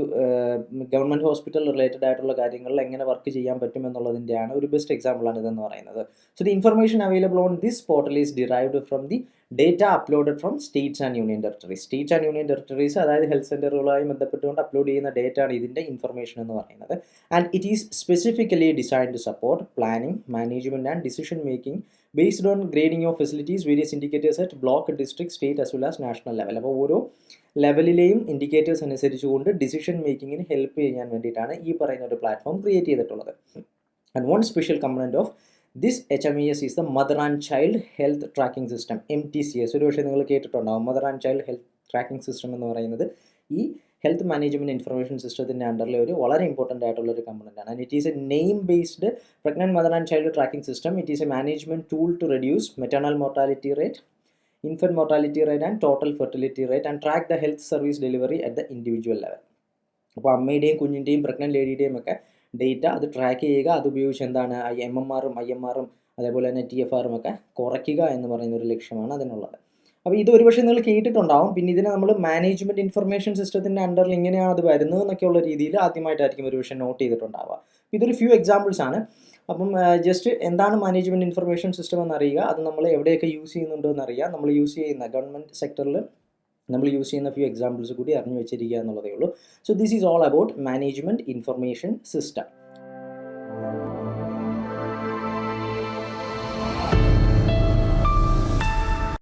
Speaker 1: ഗവൺമെന്റ് ഹോസ്പിറ്റൽ റിലേറ്റഡ് ആയിട്ടുള്ള കാര്യങ്ങളിൽ എങ്ങനെ വർക്ക് ചെയ്യാൻ പറ്റും എന്നുള്ളതിന്റെയാണ് ഒരു ബെസ്റ്റ് എക്സാമ്പിളാണ് ഇതെന്ന് പറയുന്നത്. So the information available on this portal is derived from the data uploaded from states and union territories states and union territories അതായത് ഹെൽത്ത് സെന്ററുകളുമായി ബന്ധപ്പെട്ടുകൊണ്ട് അപ്ലോഡ് ചെയ്യുന്ന ഡേറ്റ ആണ് ഇതിന്റെ ഇൻഫർമേഷൻ എന്ന് പറയുന്നത്. And it is specifically design to support planning management and decision making based on grading of facilities various indicators at block district state as well as national level അപ്പോൾ ഓരോ ലെവലിലെയും indicators അനുസരിച്ചുകൊണ്ട് decision മേക്കിങ്ങിന് help ചെയ്യാൻ വേണ്ടിയിട്ടാണ് ഈ പറയുന്ന ഒരു പ്ലാറ്റ്ഫോം ക്രിയേറ്റ് ചെയ്തിട്ടുള്ളത്. And one special component of this H M E S is the mother and child health tracking system M T C S ഒരു പക്ഷേ നിങ്ങൾ കേട്ടിട്ടുണ്ടാവും. Mother and child health tracking system എന്ന് പറയുന്നത് ഈ ഹെൽത്ത് മാനേജ്മെന്റ് ഇൻഫർമേഷൻ സിസ്റ്റത്തിന്റെ അണ്ടറിലെ ഒരു വളരെ ഇമ്പോർട്ടന്റ് ആയിട്ടുള്ള ഒരു കമ്പണന്റ് ആണ്. And it is a name based pregnant mother and child tracking system it is a management tool to reduce maternal mortality rate infant mortality rate and total fertility rate and track the health service delivery at the individual level. അപ്പോൾ അമ്മയുടെയും കുഞ്ഞിന്റെയും pregnant ലേഡിയുടെയും ഒക്കെ data അത് track ചെയ്യുക അത് ഉപയോഗിച്ച് എന്താണ് M M ആറും I M ആറും അതേപോലെ തന്നെ ടി എഫ് ആറും ഒക്കെ കുറയ്ക്കുക എന്ന് പറയുന്ന ഒരു ലക്ഷ്യമാണ് അതിനുള്ളത്. അപ്പോൾ ഇത് ഒരുപക്ഷെ നിങ്ങൾ കേട്ടിട്ടുണ്ടാവും. പിന്നെ ഇതിനെ നമ്മൾ മാനേജ്മെന്റ് ഇൻഫർമേഷൻ സിസ്റ്റത്തിന്റെ അണ്ടറിൽ ഇങ്ങനെയാണ് അത് വരുന്നത് എന്നൊക്കെയുള്ള രീതിയിൽ ആദ്യമായിട്ടായിരിക്കും ഒരുപക്ഷെ നോട്ട് ചെയ്തിട്ടുണ്ടാവുക. ഇതൊരു ഫ്യൂ എക്സാമ്പിൾസ് ആണ്. അപ്പം ജസ്റ്റ് എന്താണ് മാനേജ്മെന്റ് ഇൻഫർമേഷൻ സിസ്റ്റം എന്നറിയുക. അത് നമ്മൾ എവിടെയൊക്കെ യൂസ് ചെയ്യുന്നുണ്ടോ എന്നറിയാം നമ്മൾ യൂസ് ചെയ്യുന്ന ഗവൺമെന്റ് സെക്ടറിൽ നമ്മൾ യൂസ് ചെയ്യുന്ന ഫ്യൂ എക്സാമ്പിൾസ് കൂടി അറിഞ്ഞു വെച്ചിരിക്കുക എന്നുള്ളതേ ഉള്ളൂ. So this is all about management information system